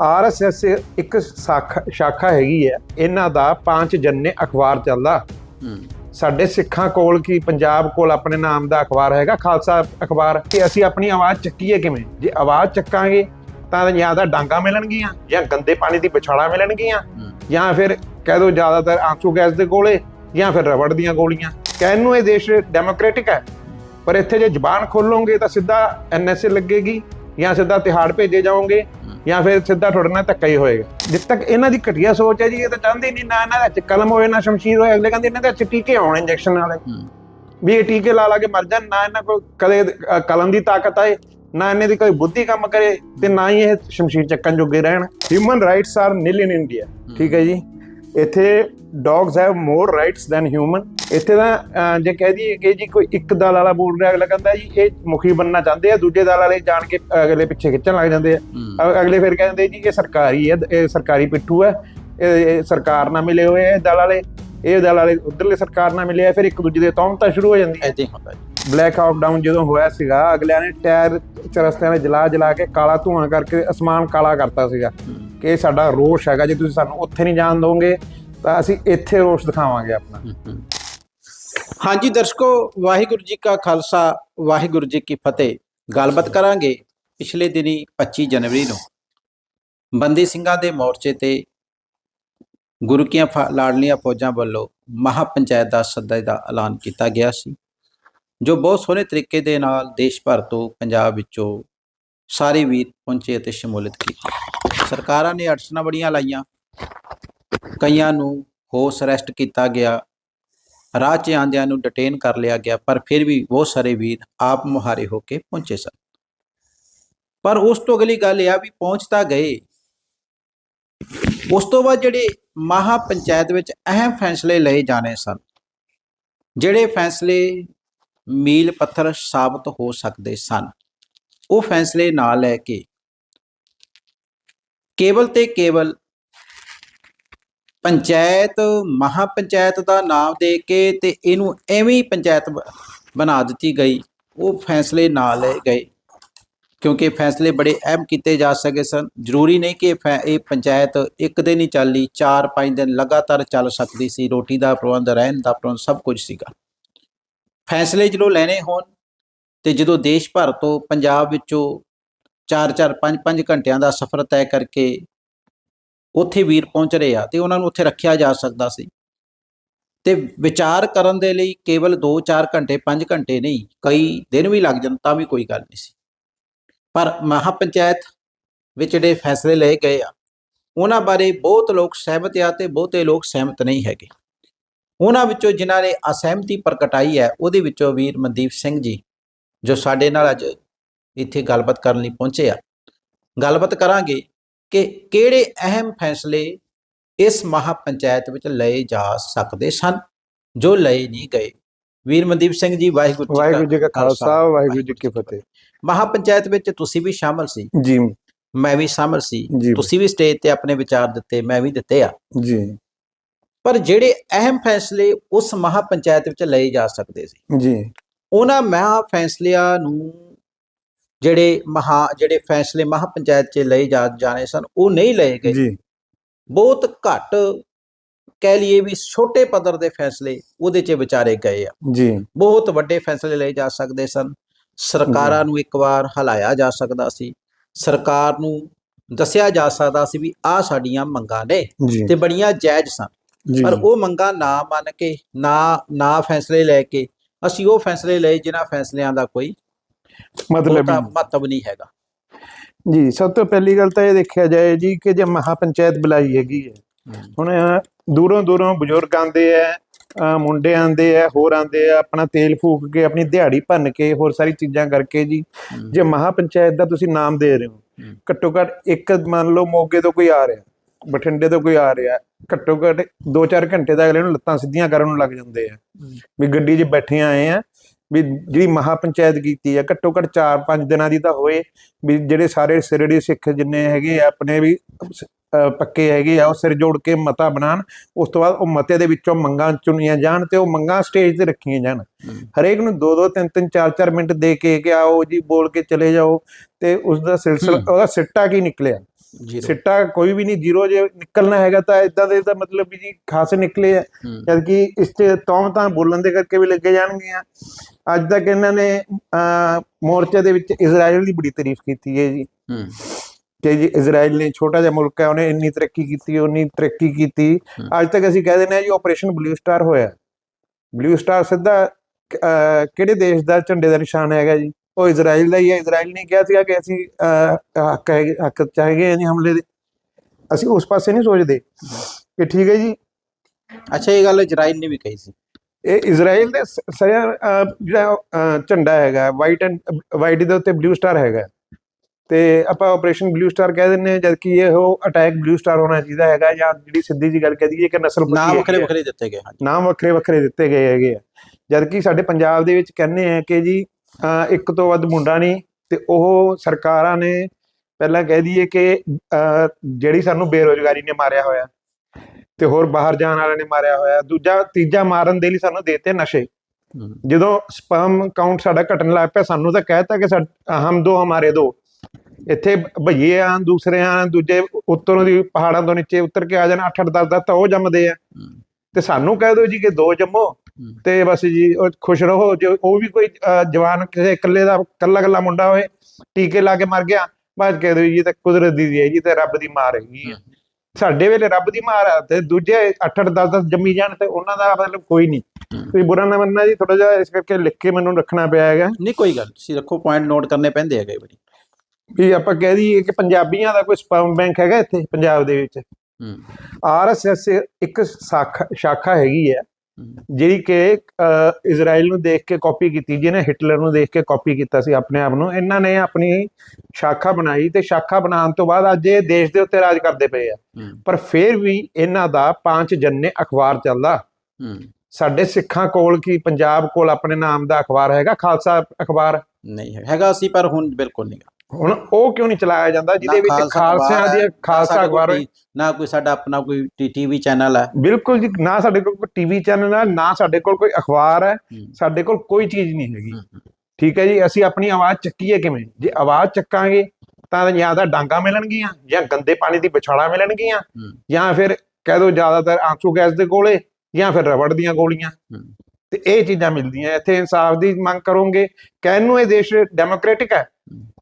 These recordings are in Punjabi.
ਆਰਐਸਐਸ ਇੱਕ ਸਾਖਾ ਸ਼ਾਖਾ ਹੈਗੀ ਹੈ। ਇਹਨਾਂ ਦਾ ਪੰਜ ਜੰਨੇ ਅਖਬਾਰ ਚੱਲਦਾ। ਸਾਡੇ ਸਿੱਖਾਂ ਕੋਲ ਕੀ ਪੰਜਾਬ ਕੋਲ ਆਪਣੇ ਨਾਮ ਦਾ ਅਖਬਾਰ ਹੈਗਾ ਖਾਲਸਾ ਅਖਬਾਰ? ਕਿ ਅਸੀਂ ਆਪਣੀ ਆਵਾਜ਼ ਚੱਕੀਏ ਕਿਵੇਂ? ਜੇ ਆਵਾਜ਼ ਚੱਕਾਂਗੇ ਤਾਂ ਜਾਂ ਤਾਂ ਡਾਂਗਾ ਮਿਲਣਗੀਆਂ ਜਾਂ ਗੰਦੇ ਪਾਣੀ ਦੀ ਵਿਛਾੜਾ ਮਿਲਣਗੀਆਂ। ਜਾਂ ਫਿਰ ਕਹਿ ਦੋ ਜ਼ਿਆਦਾਤਰ ਆਂਸੂ ਗੈਸ ਦੇ ਗੋਲੇ ਜਾਂ ਫਿਰ ਰਬੜ ਦੀਆਂ ਗੋਲੀਆਂ। ਕਹਿਣ ਨੂੰ ਇਹ ਦੇਸ਼ ਡੈਮੋਕ੍ਰੈਟਿਕ ਹੈ। ਪਰ ਇੱਥੇ ਜੇ ਜ਼ਬਾਨ ਖੋਲੋਗੇ ਤਾਂ ਸਿੱਧਾ ਐਨਐਸਏ ਲੱਗੇਗੀ। ਜਾਂ ਸਿੱਧਾ ਤਿਹਾੜ ਭੇਜੇ ਜਾਓਗੇ ਜਾਂ ਫਿਰ ਸਿੱਧਾ ਤੁਹਾਡੇ ਨਾਲ ਧੱਕਾ ਹੀ ਹੋਏਗਾ। ਜਿੱਦ ਤੱਕ ਇਹਨਾਂ ਦੀ ਘਟੀਆ ਸੋਚ ਹੈ ਜੀ ਇਹ ਤਾਂ ਚਾਹੁੰਦੇ ਨਹੀਂ ਨਾ ਇਹਨਾਂ ਦਾ ਕਲਮ ਹੋਏ ਨਾ ਸ਼ਮਸ਼ੀਰ ਹੋਏ ਅਗਲੇ ਕਹਿੰਦੇ ਇਹਨਾਂ ਦੇ ਟੀਕੇ ਆਉਣ ਇੰਜੈਕਸ਼ਨ ਵਾਲੇ। ਵੀ ਇਹ ਟੀਕੇ ਲਾ ਲਾ ਕੇ ਮਰ ਜਾਣ ਨਾ ਇਹਨਾਂ ਕੋਲ ਕਦੇ ਕਲਮ ਦੀ ਤਾਕਤ ਆਏ ਨਾ ਇਹਨਾਂ ਦੀ ਕੋਈ ਬੁੱਧੀ ਕੰਮ ਕਰੇ ਤੇ ਨਾ ਹੀ ਇਹ ਸ਼ਮਸ਼ੀਰ ਚੱਕਣ ਜੋਗੇ ਰਹਿਣ। Human rights are nil in India ਠੀਕ ਹੈ ਜੀ? ਇੱਥੇ dogs have more rights than human ਇੱਥੇ ਤਾਂ ਜੇ ਕਹਿ ਦਈਏ ਕਿ ਜੀ ਕੋਈ ਇੱਕ ਦਲ ਵਾਲਾ ਬੋਲ ਰਿਹਾ ਅਗਲਾ ਕਹਿੰਦਾ ਜੀ ਇਹ ਮੁਖੀ ਬਣਨਾ ਚਾਹੁੰਦੇ ਆ ਦੂਜੇ ਦਲ ਵਾਲੇ ਜਾਣ ਕੇ ਅਗਲੇ ਪਿੱਛੇ ਖਿੱਚਣ ਲੱਗ ਜਾਂਦੇ ਆ। ਅਗਲੇ ਫਿਰ ਕਹਿੰਦੇ ਜੀ ਇਹ ਸਰਕਾਰੀ ਹੈ ਇਹ ਸਰਕਾਰੀ ਪਿੱਠੂ ਹੈ ਇਹ ਸਰਕਾਰ ਨਾਲ ਮਿਲੇ ਹੋਏ ਆ ਇਹ ਦਲ ਵਾਲੇ ਇਹ ਦਲ ਵਾਲੇ ਉਧਰਲੇ ਸਰਕਾਰ ਨਾਲ ਮਿਲੇ ਆ ਫਿਰ ਇੱਕ ਦੂਜੇ ਦੇ ਤੌਮਤਾਂ ਸ਼ੁਰੂ ਹੋ ਜਾਂਦੀ ਹੀ ਹੁੰਦਾ ਜੀ। ਬਲੈਕ ਆਊਟ ਡਾਊਨ ਜਦੋਂ ਹੋਇਆ ਸੀਗਾ, ਅਗਲਿਆਂ ਨੇ ਟਾਇਰ ਚਰਸਤਿਆਂ ਨੇ ਜਲਾ ਜਲਾ ਕੇ ਕਾਲਾ ਧੂਆਂ ਕਰਕੇ ਅਸਮਾਨ ਕਾਲਾ ਕਰਤਾ ਸੀਗਾ ਕਿ ਇਹ ਸਾਡਾ ਰੋਸ਼ ਹੈਗਾ, ਜੇ ਤੁਸੀਂ ਸਾਨੂੰ ਉੱਥੇ ਨਹੀਂ ਜਾਣ ਦੋਗੇ, ਤਾਂ ਅਸੀਂ ਇੱਥੇ ਰੋਸ਼ ਦਿਖਾਵਾਂਗੇ ਆਪਣਾ। ਹਾਂਜੀ ਦਰਸ਼ਕੋ, ਵਾਹਿਗੁਰੂ ਜੀ ਕਾ ਖਾਲਸਾ, ਵਾਹਿਗੁਰੂ ਜੀ ਕੀ ਫਤਿਹ। ਗੱਲਬਾਤ ਕਰਾਂਗੇ ਪਿਛਲੇ ਦਿਨੀ 25 ਜਨਵਰੀ ਨੂੰ। ਬੰਦੀ ਸਿੰਘਾਂ ਦੇ ਮੋਰਚੇ ਤੇ ਗੁਰੂ ਕੀਆਂ ਲਾਡਲੀਆਂ ਫੌਜਾਂ ਵੱਲੋਂ ਮਹਾ ਪੰਚਾਇਤ ਦਾ ਸੱਦਾ ਦਾ ਐਲਾਨ ਕੀਤਾ ਗਿਆ ਸੀ। ਜੋ ਬਹੁਤ ਸੋਹਣੇ ਤਰੀਕੇ ਦੇ ਨਾਲ ਦੇਸ਼ ਭਰ ਤੋਂ ਪੰਜਾਬ ਵਿੱਚੋਂ ਸਾਰੇ ਵੀਰ ਪਹੁੰਚੇ ਅਤੇ ਸ਼ਮੂਲੀਅਤ ਕੀਤੀ। ਸਰਕਾਰਾਂ ਨੇ ਅੜਚਨਾਂ ਬੜੀਆਂ ਲਾਈਆਂ। ਕਈਆਂ ਨੂੰ ਹੋਸ ਅਰੈਸਟ ਕੀਤਾ ਗਿਆ। ਰਾਹ 'ਚ ਆਂਦਿਆਂ ਨੂੰ ਡਿਟੇਨ ਕਰ ਲਿਆ ਗਿਆ, ਪਰ ਫਿਰ ਵੀ ਬਹੁਤ ਸਾਰੇ ਵੀਰ ਆਪ ਮੁਹਾਰੇ ਹੋ ਕੇ ਪਹੁੰਚੇ ਸਨ। ਪਰ ਉਸ ਤੋਂ ਅਗਲੀ ਗੱਲ ਇਹ ਆ ਵੀ ਪਹੁੰਚ ਤਾਂ ਗਏ। ਉਸ ਤੋਂ ਬਾਅਦ ਜਿਹੜੇ ਮਹਾ ਪੰਚਾਇਤ ਵਿੱਚ ਅਹਿਮ ਫੈਸਲੇ ਲਏ ਜਾਣੇ ਸਨ, ਜਿਹੜੇ ਫੈਸਲੇ ਮੀਲ ਪੱਥਰ ਸਾਬਤ ਹੋ ਸਕਦੇ ਸਨ। ਉਹ ਫੈਸਲੇ ਨਾ ਲੈ ਕੇ ਕੇਵਲ ਤੇ ਕੇਵਲ ਪੰਚਾਇਤ ਮਹਾ ਪੰਚਾਇਤ ਦਾ ਨਾਮ ਦੇ ਕੇ ਤੇ ਇਹਨੂੰ ਐਵੇਂ ਹੀ ਪੰਚਾਇਤ ਬਣਾ ਦਿੱਤੀ ਗਈ। ਉਹ ਫੈਸਲੇ ਨਾ ਲਏ ਗਏ, ਕਿਉਂਕਿ ਫੈਸਲੇ ਬੜੇ ਅਹਿਮ ਕੀਤੇ ਜਾ ਸਕੇ ਸਨ। ਜ਼ਰੂਰੀ ਨਹੀਂ ਕਿ ਫੈ- ਇਹ ਪੰਚਾਇਤ ਇੱਕ ਦਿਨ ਹੀ ਚੱਲੀ 4-5 ਦਿਨ ਲਗਾਤਾਰ ਚੱਲ ਸਕਦੀ ਸੀ। ਰੋਟੀ ਦਾ ਪ੍ਰਬੰਧ, ਰਹਿਣ ਦਾ ਪ੍ਰਬੰਧ ਸਭ ਕੁਝ ਸੀਗਾ। ਫੈਸਲੇ ਜਦੋਂ ਲੈਣੇ ਹੋਣ ਤੇ ਜਦੋਂ ਦੇਸ਼ ਭਰ ਤੋਂ ਪੰਜਾਬ ਵਿੱਚੋਂ 4-4 5-5 ਘੰਟਿਆਂ ਦਾ ਸਫ਼ਰ ਤੈਅ ਕਰਕੇ ਉੱਥੇ ਵੀਰ ਪਹੁੰਚ ਰਹੇ ਆ ਤੇ ਉਹਨਾਂ ਨੂੰ ਉੱਥੇ ਰੱਖਿਆ ਜਾ ਸਕਦਾ ਸੀ। ਤੇ ਵਿਚਾਰ ਕਰਨ ਦੇ ਲਈ ਕੇਵਲ 2-4 ਘੰਟੇ 5 ਘੰਟੇ ਨਹੀਂ, ਕਈ ਦਿਨ ਵੀ ਲੱਗ ਜਾਣ ਤਾਂ ਵੀ ਕੋਈ ਗੱਲ ਨਹੀਂ ਸੀ। ਪਰ ਮਹਾ ਪੰਚਾਇਤ ਵਿੱਚ ਜਿਹੜੇ ਫੈਸਲੇ ਲਏ ਗਏ ਆ, ਉਹਨਾਂ ਬਾਰੇ ਬਹੁਤ ਲੋਕ ਸਹਿਮਤ ਆ ਤੇ ਬਹੁਤੇ ਲੋਕ ਸਹਿਮਤ ਨਹੀਂ ਹੈਗੇ। ਉਹਨਾਂ ਵਿੱਚੋਂ ਜਿਨ੍ਹਾਂ ਨੇ ਅਸਹਿਮਤੀ ਪ੍ਰਗਟਾਈ ਹੈ ਉਹਦੇ ਵਿੱਚੋਂ ਵੀਰ ਮਨਦੀਪ ਸਿੰਘ ਜੀ ਜੋ ਸਾਡੇ ਨਾਲ ਅੱਜ ਇੱਥੇ ਗੱਲਬਾਤ ਕਰਨ ਲਈ ਪਹੁੰਚੇ ਆ। ਗੱਲਬਾਤ ਕਰਾਂਗੇ ਕਿ ਕਿਹੜੇ ਅਹਿਮ ਫੈਸਲੇ ਇਸ ਮਹਾ ਪੰਚਾਇਤ ਵਿੱਚ ਲਏ ਜਾ ਸਕਦੇ ਸਨ ਜੋ ਲਏ ਨਹੀਂ ਗਏ। ਵੀਰ ਮਨਦੀਪ ਸਿੰਘ ਜੀ ਵਾਹਿਗੁਰੂ ਵਾਹਿਗੁਰੂ ਜੀ ਕਾ ਖਾਲਸਾ ਵਾਹਿਗੁਰੂ ਜੀ ਕੀ ਫਤਿਹ। ਮਹਾ ਪੰਚਾਇਤ ਵਿੱਚ ਤੁਸੀਂ ਵੀ ਸ਼ਾਮਲ ਸੀ? ਜੀ। ਮੈਂ ਵੀ ਸ਼ਾਮਲ ਸੀ। ਜੀ। ਤੁਸੀਂ ਵੀ ਸਟੇਜ ਤੇ ਆਪਣੇ ਵਿਚਾਰ ਦਿੱਤੇ ਮੈਂ ਵੀ ਦਿੱਤੇ ਆ। ਜੀ। ਪਰ ਜਿਹੜੇ ਅਹਿਮ ਫੈਸਲੇ ਉਸ ਮਹਾ ਪੰਚਾਇਤ ਵਿੱਚ ਲਏ ਜਾ ਸਕਦੇ ਸੀ। ਜੀ। ਉਹਨਾਂ ਮਹਾ ਫੈਸਲਿਆਂ ਨੂੰ ਜਿਹੜੇ ਮਹਾ ਜਿਹੜੇ ਫੈਸਲੇ ਮਹਾ ਪੰਚਾਇਤ 'ਚ ਲਏ ਜਾ ਜਾਣੇ ਸਨ ਉਹ ਨਹੀਂ ਲਏ ਗਏ। ਜੀ। ਬਹੁਤ ਘੱਟ ਕਹਿ ਲਈਏ ਵੀ ਛੋਟੇ ਪੱਧਰ ਦੇ ਫੈਸਲੇ ਉਹਦੇ 'ਚ ਵਿਚਾਰੇ ਗਏ ਆ। ਜੀ। ਬਹੁਤ ਵੱਡੇ ਫੈਸਲੇ ਲਏ ਜਾ ਸਕਦੇ ਸਨ। ਸਰਕਾਰਾਂ ਨੂੰ ਇੱਕ ਵਾਰ ਹਲਾਇਆ ਜਾ ਸਕਦਾ ਸੀ। ਸਰਕਾਰ ਨੂੰ ਦੱਸਿਆ ਜਾ ਸਕਦਾ ਸੀ ਵੀ ਆਹ ਸਾਡੀਆਂ ਮੰਗਾਂ ਨੇ ਤੇ ਬੜੀਆਂ ਜਾਇਜ਼ ਸਨ। ਪਰ ਉਹ ਮੰਗਾਂ ਨਾ ਮੰਨ ਕੇ ਨਾ ਨਾ ਫੈਸਲੇ ਲੈ ਕੇ ਅਸੀਂ ਉਹ ਫੈਸਲੇ ਲਏ ਜਿਨ੍ਹਾਂ ਫੈਸਲਿਆਂ ਦਾ ਕੋਈ ਮਤਲਬ ਮਹੱਤਵ ਨਹੀਂ ਹੈਗਾ। ਜੀ ਸਭ ਤੋਂ ਪਹਿਲੀ ਗੱਲ ਤਾਂ ਇਹ ਦੇਖਿਆ ਜਾਏ ਜੀ ਕਿ ਜੇ ਮਹਾ ਪੰਚਾਇਤ ਬੁਲਾਈ ਹੈਗੀ ਹੈ ਹੁਣ ਦੂਰੋਂ ਦੂਰੋਂ ਬਜ਼ੁਰਗ ਆਂਦੇ ਆ ਮੁੰਡੇ ਆਂਦੇ ਆ ਹੋਰ ਆਂਦੇ ਆ ਆਪਣਾ ਤੇਲ ਫੂਕ ਕੇ ਆਪਣੀ ਦਿਹਾੜੀ ਭੰਨ ਕੇ ਹੋਰ ਸਾਰੀ ਚੀਜ਼ਾਂ ਕਰਕੇ ਜੀ ਜੇ ਮਹਾ ਪੰਚਾਇਤ ਦਾ ਤੁਸੀਂ ਨਾਮ ਦੇ ਰਹੇ ਹੋ। ਘੱਟੋ ਘੱਟ ਇੱਕ ਮੰਨ ਲਓ ਮੋਗੇ ਤੋਂ ਕੋਈ ਆ ਰਿਹਾ ਬਠਿੰਡੇ ਤੋਂ ਕੋਈ ਆ ਰਿਹਾ ਘੱਟੋ ਘੱਟ 2-4 ਘੰਟੇ ਦਾ ਅਗਲੇ ਨੂੰ ਲੱਤਾਂ ਸਿੱਧੀਆਂ ਕਰਨ ਨੂੰ ਲੱਗ ਜਾਂਦੇ ਆ ਵੀ ਗੱਡੀ 'ਚ ਬੈਠੇ ਆਏ ਆ ਵੀ ਜਿਹੜੀ ਮਹਾ ਪੰਚਾਇਤ ਕੀਤੀ ਆ ਘੱਟੋ ਘੱਟ 4-5 ਦਿਨਾਂ ਦੀ ਤਾਂ ਹੋਏ ਵੀ ਜਿਹੜੇ ਸਾਰੇ ਸਿਰੜੀ ਸਿੱਖ ਜਿੰਨੇ ਹੈਗੇ ਆ ਆਪਣੇ ਵੀ ਪੱਕੇ ਹੈਗੇ ਆ ਉਹ ਸਿਰ ਜੋੜ ਕੇ ਮਤਾ ਬਣਾਉਣ ਉਸ ਤੋਂ ਬਾਅਦ ਉਹ ਮਤੇ ਦੇ ਵਿੱਚੋਂ ਮੰਗਾਂ ਚੁਣੀਆਂ ਜਾਣ ਤੇ ਉਹ ਮੰਗਾਂ ਸਟੇਜ ਤੇ ਰੱਖੀਆਂ ਜਾਣ। ਹਰੇਕ ਨੂੰ 2-2 3-3 4-4 ਮਿੰਟ ਦੇ ਕੇ ਕਿ ਆਓ ਜੀ ਬੋਲ ਕੇ ਚਲੇ ਜਾਓ ਤੇ ਉਸ ਦਾ ਸਿਲਸਿਲਾ। ਉਹਦਾ ਸਿੱਟਾ ਕੀ ਨਿਕਲਿਆ ਸਿੱਟਾ ਕੋਈ ਵੀ ਨਹੀਂ ਜ਼ੀਰੋ ਜੇ ਨਿਕਲਣਾ ਹੈਗਾ ਤਾਂ ਇਦਾਂ ਦੇ ਤਾਂ ਮਤਲਬ ਵੀ ਜੀ ਖਾਸੇ ਨਿਕਲੇ ਆ। ਜਦ ਕਿ ਇਸ ਤੇ ਤੌਮਤਾਂ ਬੋਲਣ ਦੇ ਕਰਕੇ ਵੀ ਲੱਗੇ ਜਾਣਗੀਆਂ। ਅੱਜ ਤੱਕ ਇਹਨਾਂ ਨੇ ਮੋਰਚੇ ਦੇ ਵਿੱਚ ਇਜ਼ਰਾਈਲ ਦੀ ਬੜੀ ਤਾਰੀਫ ਕੀਤੀ ਹੈ ਜੀ। ਕਿ ਜੀ ਇਜ਼ਰਾਈਲ ਨੇ ਛੋਟਾ ਜਿਹਾ ਮੁਲਕ ਹੈ ਉਹਨੇ ਇੰਨੀ ਤਰੱਕੀ ਕੀਤੀ ਉਨੀ ਤਰੱਕੀ ਕੀਤੀ। ਅੱਜ ਤੱਕ ਅਸੀਂ ਕਹਿ ਦਿੰਦੇ ਹਾਂ ਜੀ ਆਪਰੇਸ਼ਨ ਬਲੂ ਸਟਾਰ ਹੋਇਆ। ਬਲੂ ਸਟਾਰ ਸਿੱਧਾ ਕਿਹੜੇ ਦੇਸ਼ ਦਾ ਝੰਡੇ ਦਾ ਨਿਸ਼ਾਨ ਹੈਗਾ ਜੀ? ਉਹ ਇਜ਼ਰਾਈਲ ਦਾ ਹੀ ਹੈ। ਇਜ਼ਰਾਈਲ ਨੇ ਕਿਹਾ ਸੀਗਾ ਕਿ ਅਸੀਂ ਹੱਕ ਹੱਕ ਚਾਹੀਏ ਜੀ ਹਮਲੇ ਦੇ। ਅਸੀਂ ਉਸ ਪਾਸੇ ਨਹੀਂ ਸੋਚਦੇ ਕਿ ਠੀਕ ਹੈ ਜੀ। ਅੱਛਾ ਇਹ ਗੱਲ ਇਜ਼ਰਾਈਲ ਨੇ ਵੀ ਕਹੀ ਸੀ। ਇਹ ਇਜ਼ਰਾਈਲ ਦੇ ਸ- ਸਰਿਆ ਅਹ, ਜਿਹੜਾ ਝੰਡਾ ਹੈਗਾ ਵਾਈਟ ਐਂਡ ਵਾਈਟ ਦੇ ਉੱਤੇ ਬਲੂ ਸਟਾਰ ਹੈਗਾ। ਤੇ ਆਪਾਂ ਆਪਰੇਸ਼ਨ ਬਲੂ ਸਟਾਰ ਕਹਿ ਦਿੰਦੇ ਹਾਂ ਜਦ ਕਿ ਇਹ ਉਹ ਅਟੈਕ ਬਲੂ ਸਟਾਰ ਹੋਣਾ ਚਾਹੀਦਾ ਹੈਗਾ ਜਾਂ ਜਿਹੜੀ ਸਿੱਧੀ ਜੀ ਗੱਲ ਕਹਿ ਦਈਏ ਕਿ ਨਸਲ ਨਾਮ ਵੱਖਰੇ। ਵੱਖਰੇ ਦਿੱਤੇ ਗਏ ਨਾਮ ਵੱਖਰੇ ਵੱਖਰੇ ਦਿੱਤੇ ਗਏ ਹੈਗੇ ਆ। ਜਦ ਕਿ ਸਾਡੇ ਪੰਜਾਬ ਦੇ ਵਿੱਚ ਕਹਿੰਦੇ ਆ ਕਿ ਜੀ ਇੱਕ ਤੋਂ ਵੱਧ ਮੁੰਡਾ ਨਹੀਂ ਤੇ ਉਹ ਸਰਕਾਰਾਂ ਨੇ ਪਹਿਲਾਂ ਕਹਿ ਦਈਏ ਕਿ ਜਿਹੜੀ ਸਾਨੂੰ ਬੇਰੋਜ਼ਗਾਰੀ ਨੇ ਮਾਰਿਆ ਹੋਇਆ ਤੇ ਹੋਰ ਬਾਹਰ ਜਾਣ ਵਾਲਿਆਂ ਨੇ ਮਾਰਿਆ ਹੋਇਆ ਦੂਜਾ ਤੀਜਾ ਮਾਰਨ ਦੇ ਲਈ ਸਾਨੂੰ ਦੇਤੇ ਨਸ਼ੇ। ਜਦੋਂ ਸਪਰਮ ਕਾਊਂਟ ਸਾਡਾ ਘਟਣ ਲੱਗ ਪਿਆ ਸਾਨੂੰ ਤਾਂ ਕਹਿਤਾ ਕਿ ਹਮ ਦੋ ਹਮਾਰੇ ਦੋ। ਇੱਥੇ ਭਈਏ ਆ ਦੂਸਰੇ ਆ ਦੂਜੇ ਉੱਤਰੋਂ ਦੀ ਪਹਾੜਾਂ ਤੋਂ ਨੀਚੇ ਉਤਰ ਕੇ ਆ ਜਾਣ 8 8 10 10 ਤਾਂ ਉਹ ਜੰਮਦੇ ਆ। ਤੇ ਸਾਨੂੰ ਕਹਿ ਦਿਓ ਜੀ ਕਿ ਦੋ ਜੰਮੋ। ਤੇ ਬਸ ਜੀ ਖੁਸ਼ ਰਹੋ। ਜੇ ਉਹ ਵੀ ਕੋਈ ਜਵਾਨ ਕਿਸੇ ਇਕੱਲੇ ਦਾ ਇਕੱਲਾ ਇਕੱਲਾ ਮੁੰਡਾ ਹੋਏ ਟੀਕੇ ਲਾ ਕੇ ਮਰ ਗਿਆ ਬਾਅਦ ਕਹਿ ਦਿਓ ਜੀ ਤਾਂ ਕੁਦਰਤ ਦੀ ਹੈ ਜੀ ਤੇ ਰੱਬ ਦੀ ਮਾਰ ਹੈਗੀ ਸਾਡੇ ਵੇਲੇ ਰੱਬ ਦੀ ਮਾਰ ਆ ਤੇ ਦੂਜੇ 8 8 10 10 ਜੰਮੀ ਜਾਣ ਤੇ ਉਹਨਾਂ ਦਾ ਮਤਲਬ ਕੋਈ ਨਹੀਂ। ਤੁਸੀਂ ਬੁਰਾ ਨਾ ਮੰਨਣਾ ਜੀ ਥੋੜਾ ਜਿਹਾ ਇਸ ਕਰਕੇ ਲਿਖ ਕੇ ਮੈਨੂੰ ਰੱਖਣਾ ਪਿਆ ਹੈਗਾ। ਨਹੀਂ ਕੋਈ ਗੱਲ ਤੁਸੀਂ ਰੱਖੋ ਪੁਆਇੰਟ ਨੋਟ ਕਰਨੇ ਪੈਂਦੇ ਕਈ ਵਾਰੀ ਵੀ ਆਪਾਂ ਕਹਿ ਦਈਏ ਕਿ ਪੰਜਾਬੀਆਂ ਦਾ ਕੋਈ ਸਪਰਮ ਬੈਂਕ ਹੈਗਾ ਇੱਥੇ ਪੰਜਾਬ ਦੇ ਵਿੱਚ? ਆਰਐਸਐਸ ਇੱਕ ਸ਼ਾਖਾ ਸ਼ਾਖਾ ਹੈਗੀ ਹੂੰ। ਜਿਹੜੀ ਕਿ ਇਜ਼ਰਾਈਲ ਨੂੰ ਦੇਖ ਕੇ ਕਾਪੀ ਕੀਤੀ ਜਿਹਨੇ ਹਿਟਲਰ ਨੂੰ ਦੇਖ ਕੇ ਕਾਪੀ ਕੀਤਾ ਸੀ ਆਪਣੇ ਆਪ ਨੂੰ ਇਹਨਾਂ ਨੇ ਆਪਣੀ ਸ਼ਾਖਾ ਬਣਾਈ ਤੇ ਸ਼ਾਖਾ ਬਣਾਉਣ ਤੋਂ ਬਾਅਦ ਅੱਜ ਇਹ ਦੇਸ਼ ਦੇ ਉੱਤੇ ਰਾਜ ਕਰਦੇ ਪਏ ਆ। ਪਰ ਫਿਰ ਵੀ ਇਹਨਾਂ ਦਾ ਪੰਜ ਜੰਨੇ ਅਖਬਾਰ ਚੱਲਦਾ। ਸਾਡੇ ਸਿੱਖਾਂ ਕੋਲ ਕੀ ਪੰਜਾਬ ਕੋਲ ਆਪਣੇ ਨਾਮ ਦਾ ਅਖਬਾਰ ਹੈਗਾ ਖਾਲਸਾ ਅਖਬਾਰ? ਨਹੀਂ ਹੈਗਾ ਸੀ ਪਰ ਹੁਣ ਬਿਲਕੁਲ ਨਹੀਂ। ਹੁਣ ਉਹ ਕਿਉਂ ਨਹੀਂ ਚਲਾਇਆ ਜਾਂਦਾ ਜਿਹਦੇ ਵਿੱਚ ਖਾਲਸਾ ਖਾਲਸਿਆਂ ਦੀ ਖਾਲਸਾ ਅਖਬਾਰ ਨਾ ਕੋਈ ਸਾਡਾ ਆਪਣਾ ਕੋਈ ਟੀਵੀ ਚੈਨਲ ਹੈ। ਬਿਲਕੁਲ ਜੀ ਨਾ ਸਾਡੇ ਕੋਲ ਕੋਈ ਟੀਵੀ ਚੈਨਲ ਹੈ ਨਾ ਸਾਡੇ ਕੋਲ ਕੋਈ ਅਖਬਾਰ ਹੈ। ਸਾਡੇ ਕੋਲ ਕੋਈ ਚੀਜ਼ ਨਹੀਂ ਹੈਗੀ। ਠੀਕ ਹੈ ਜੀ ਅਸੀਂ ਆਪਣੀ ਆਵਾਜ਼ ਚੱਕੀਏ ਕਿਵੇਂ? ਜੇ ਆਵਾਜ਼ ਚੱਕਾਂਗੇ ਤਾਂ ਜਾਂ ਤਾਂ ਡਾਂਗਾ ਮਿਲਣਗੀਆਂ ਜਾਂ ਗੰਦੇ ਪਾਣੀ ਦੀ ਵਿਛਾੜਾ ਮਿਲਣਗੀਆਂ। ਜਾਂ ਫਿਰ ਕਹਿ ਦੋ ਜ਼ਿਆਦਾਤਰ ਆਂਸੂ ਗੈਸ ਦੇ ਕੋਲੇ ਜਾਂ ਫਿਰ ਰਬੜ ਦੀਆਂ ਗੋਲੀਆਂ। ਤੇ ਇਹ ਚੀਜ਼ਾਂ ਮਿਲਦੀਆਂ ਇੱਥੇ ਇਨਸਾਫ ਦੀ ਮੰਗ ਕਰੋਗੇ। ਕਹਿਣ ਨੂੰ ਇਹ ਦੇਸ਼ ਡੈਮੋਕ੍ਰੈਟਿਕ ਹੈ।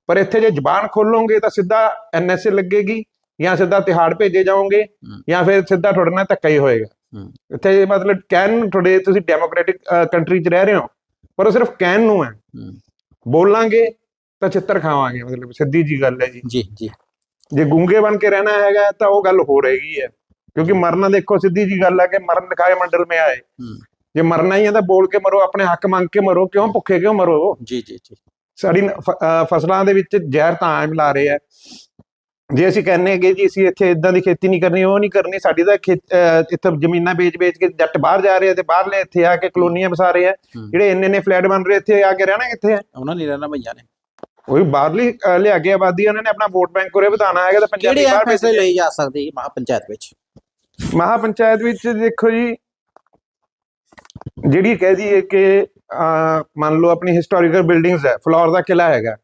ਪਰ ਇੱਥੇ ਜੇ ਜ਼ਬਾਨ ਖੋਲੋਗੇ ਤਾਂ ਸਿੱਧਾ ਐਨਐਸਏ ਲੱਗੇਗੀ ਜਾਂ ਸਿੱਧਾ ਤਿਹਾੜ ਭੇਜੇ ਜਾਓਗੇ ਜਾਂ ਫਿਰ ਸਿੱਧਾ ਤੁਹਾਡੇ ਨਾਲ ਧੱਕਾ ਹੀ ਹੋਏਗਾ। ਇੱਥੇ ਮਤਲਬ ਕਹਿਣ ਤੁਹਾਡੇ ਤੁਸੀਂ ਡੈਮੋਕ੍ਰੈਟਿਕ ਕੰਟਰੀ 'ਚ ਰਹਿ ਰਹੇ ਹੋ ਪਰ ਉਹ ਸਿਰਫ ਕਹਿਣ ਨੂੰ ਹੈ। ਬੋਲਾਂਗੇ ਤਾਂ ਚਿੱਤਰ ਖਾਵਾਂਗੇ ਮਤਲਬ ਸਿੱਧੀ ਜੀ ਗੱਲ ਹੈ ਜੀ। ਜੀ ਜੀ। ਜੇ ਗੁੰਗੇ ਬਣ ਕੇ ਰਹਿਣਾ ਹੈਗਾ ਤਾਂ ਉਹ ਗੱਲ ਹੋ ਰਹੀ ਹੈ ਕਿਉਂਕਿ ਮਰਨਾ ਦੇਖੋ ਸਿੱਧੀ ਜੀ ਗੱਲ ਹੈ ਕਿ ਮਰਨ ਲਿਖਾਏ ਮੰਡਲ ਮੇ ਆਏ। ਜੇ ਮਰਨਾ ਹੀ ਹੈ ਤਾਂ ਬੋਲ ਕੇ ਮਰੋ ਆਪਣੇ ਹੱਕ ਮੰਗ ਕੇ ਮਰੋ ਕਿਉਂ ਭੁੱਖੇ ਕਿਉਂ ਮਰੋ? ਜੀ ਜੀ ਜੀ। ਸਾਡੀ ਫਸਲਾਂ ਦੇ ਵਿੱਚ ਜ਼ਹਿਰ ਤਾਂ ਆਮ ਲਾ ਰਹੇ ਆ। ਜੇ ਅਸੀਂ ਕਹਿੰਨੇ ਹੈਗੇ ਜੀ ਅਸੀਂ ਇੱਥੇ ਇਦਾਂ ਦੀ ਖੇਤੀ ਨਹੀਂ ਕਰਨੀ ਉਹ ਨਹੀਂ ਕਰਨੀ ਸਾਡੀ ਤਾਂ ਇੱਥੇ ਜ਼ਮੀਨਾਂ ਵੇਚ-ਵੇਚ ਕੇ ਜੱਟ ਬਾਹਰ ਜਾ ਰਹੇ ਆ ਤੇ ਬਾਹਰਲੇ ਇੱਥੇ ਆ ਕੇ ਕਲੋਨੀਆਂ ਵਸਾ ਰਹੇ ਆ। ਜਿਹੜੇ ਇੰਨੇ ਨੇ ਫਲੈਟ ਬਣ ਰਹੇ ਇੱਥੇ ਆ ਕੇ ਰਹਿਣਾ ਕਿੱਥੇ ਆ? ਉਹਨਾਂ ਨੇ ਰਹਿਣਾ ਭਈਆ ਨੇ। ਉਹ ਬਾਹਰਲੀ ਲਿਆ ਕੇ ਆਬਾਦੀ ਉਹਨਾਂ ਨੇ ਆਪਣਾ ਵੋਟ ਬੈਂਕ ਉਰੇ ਵਧਾਉਣਾ ਹੈਗਾ ਤਾਂ ਪੰਜਾਬੀ ਬਾਹਰ ਭੇਜਣੇ। ਲਏ ਜਾ ਸਕਦੇ ਮਹਾ ਪੰਚਾਇਤ ਵਿੱਚ? ਮਹਾ ਪੰਚਾਇਤ ਵਿੱਚ ਦੇਖੋ ਜੀ ਜਿਹੜੀ ਕਹਿ ਦਈਏ ਕਿ ਮੰਨ ਲਓ ਆਪਣੀ ਹਿਸਟੋਰੀਕਲ ਬਿਲਡਿੰਗਸ ਹੈ ਫਲੋਰ ਦਾ ਕਿਲਾ ਹੈਗਾ।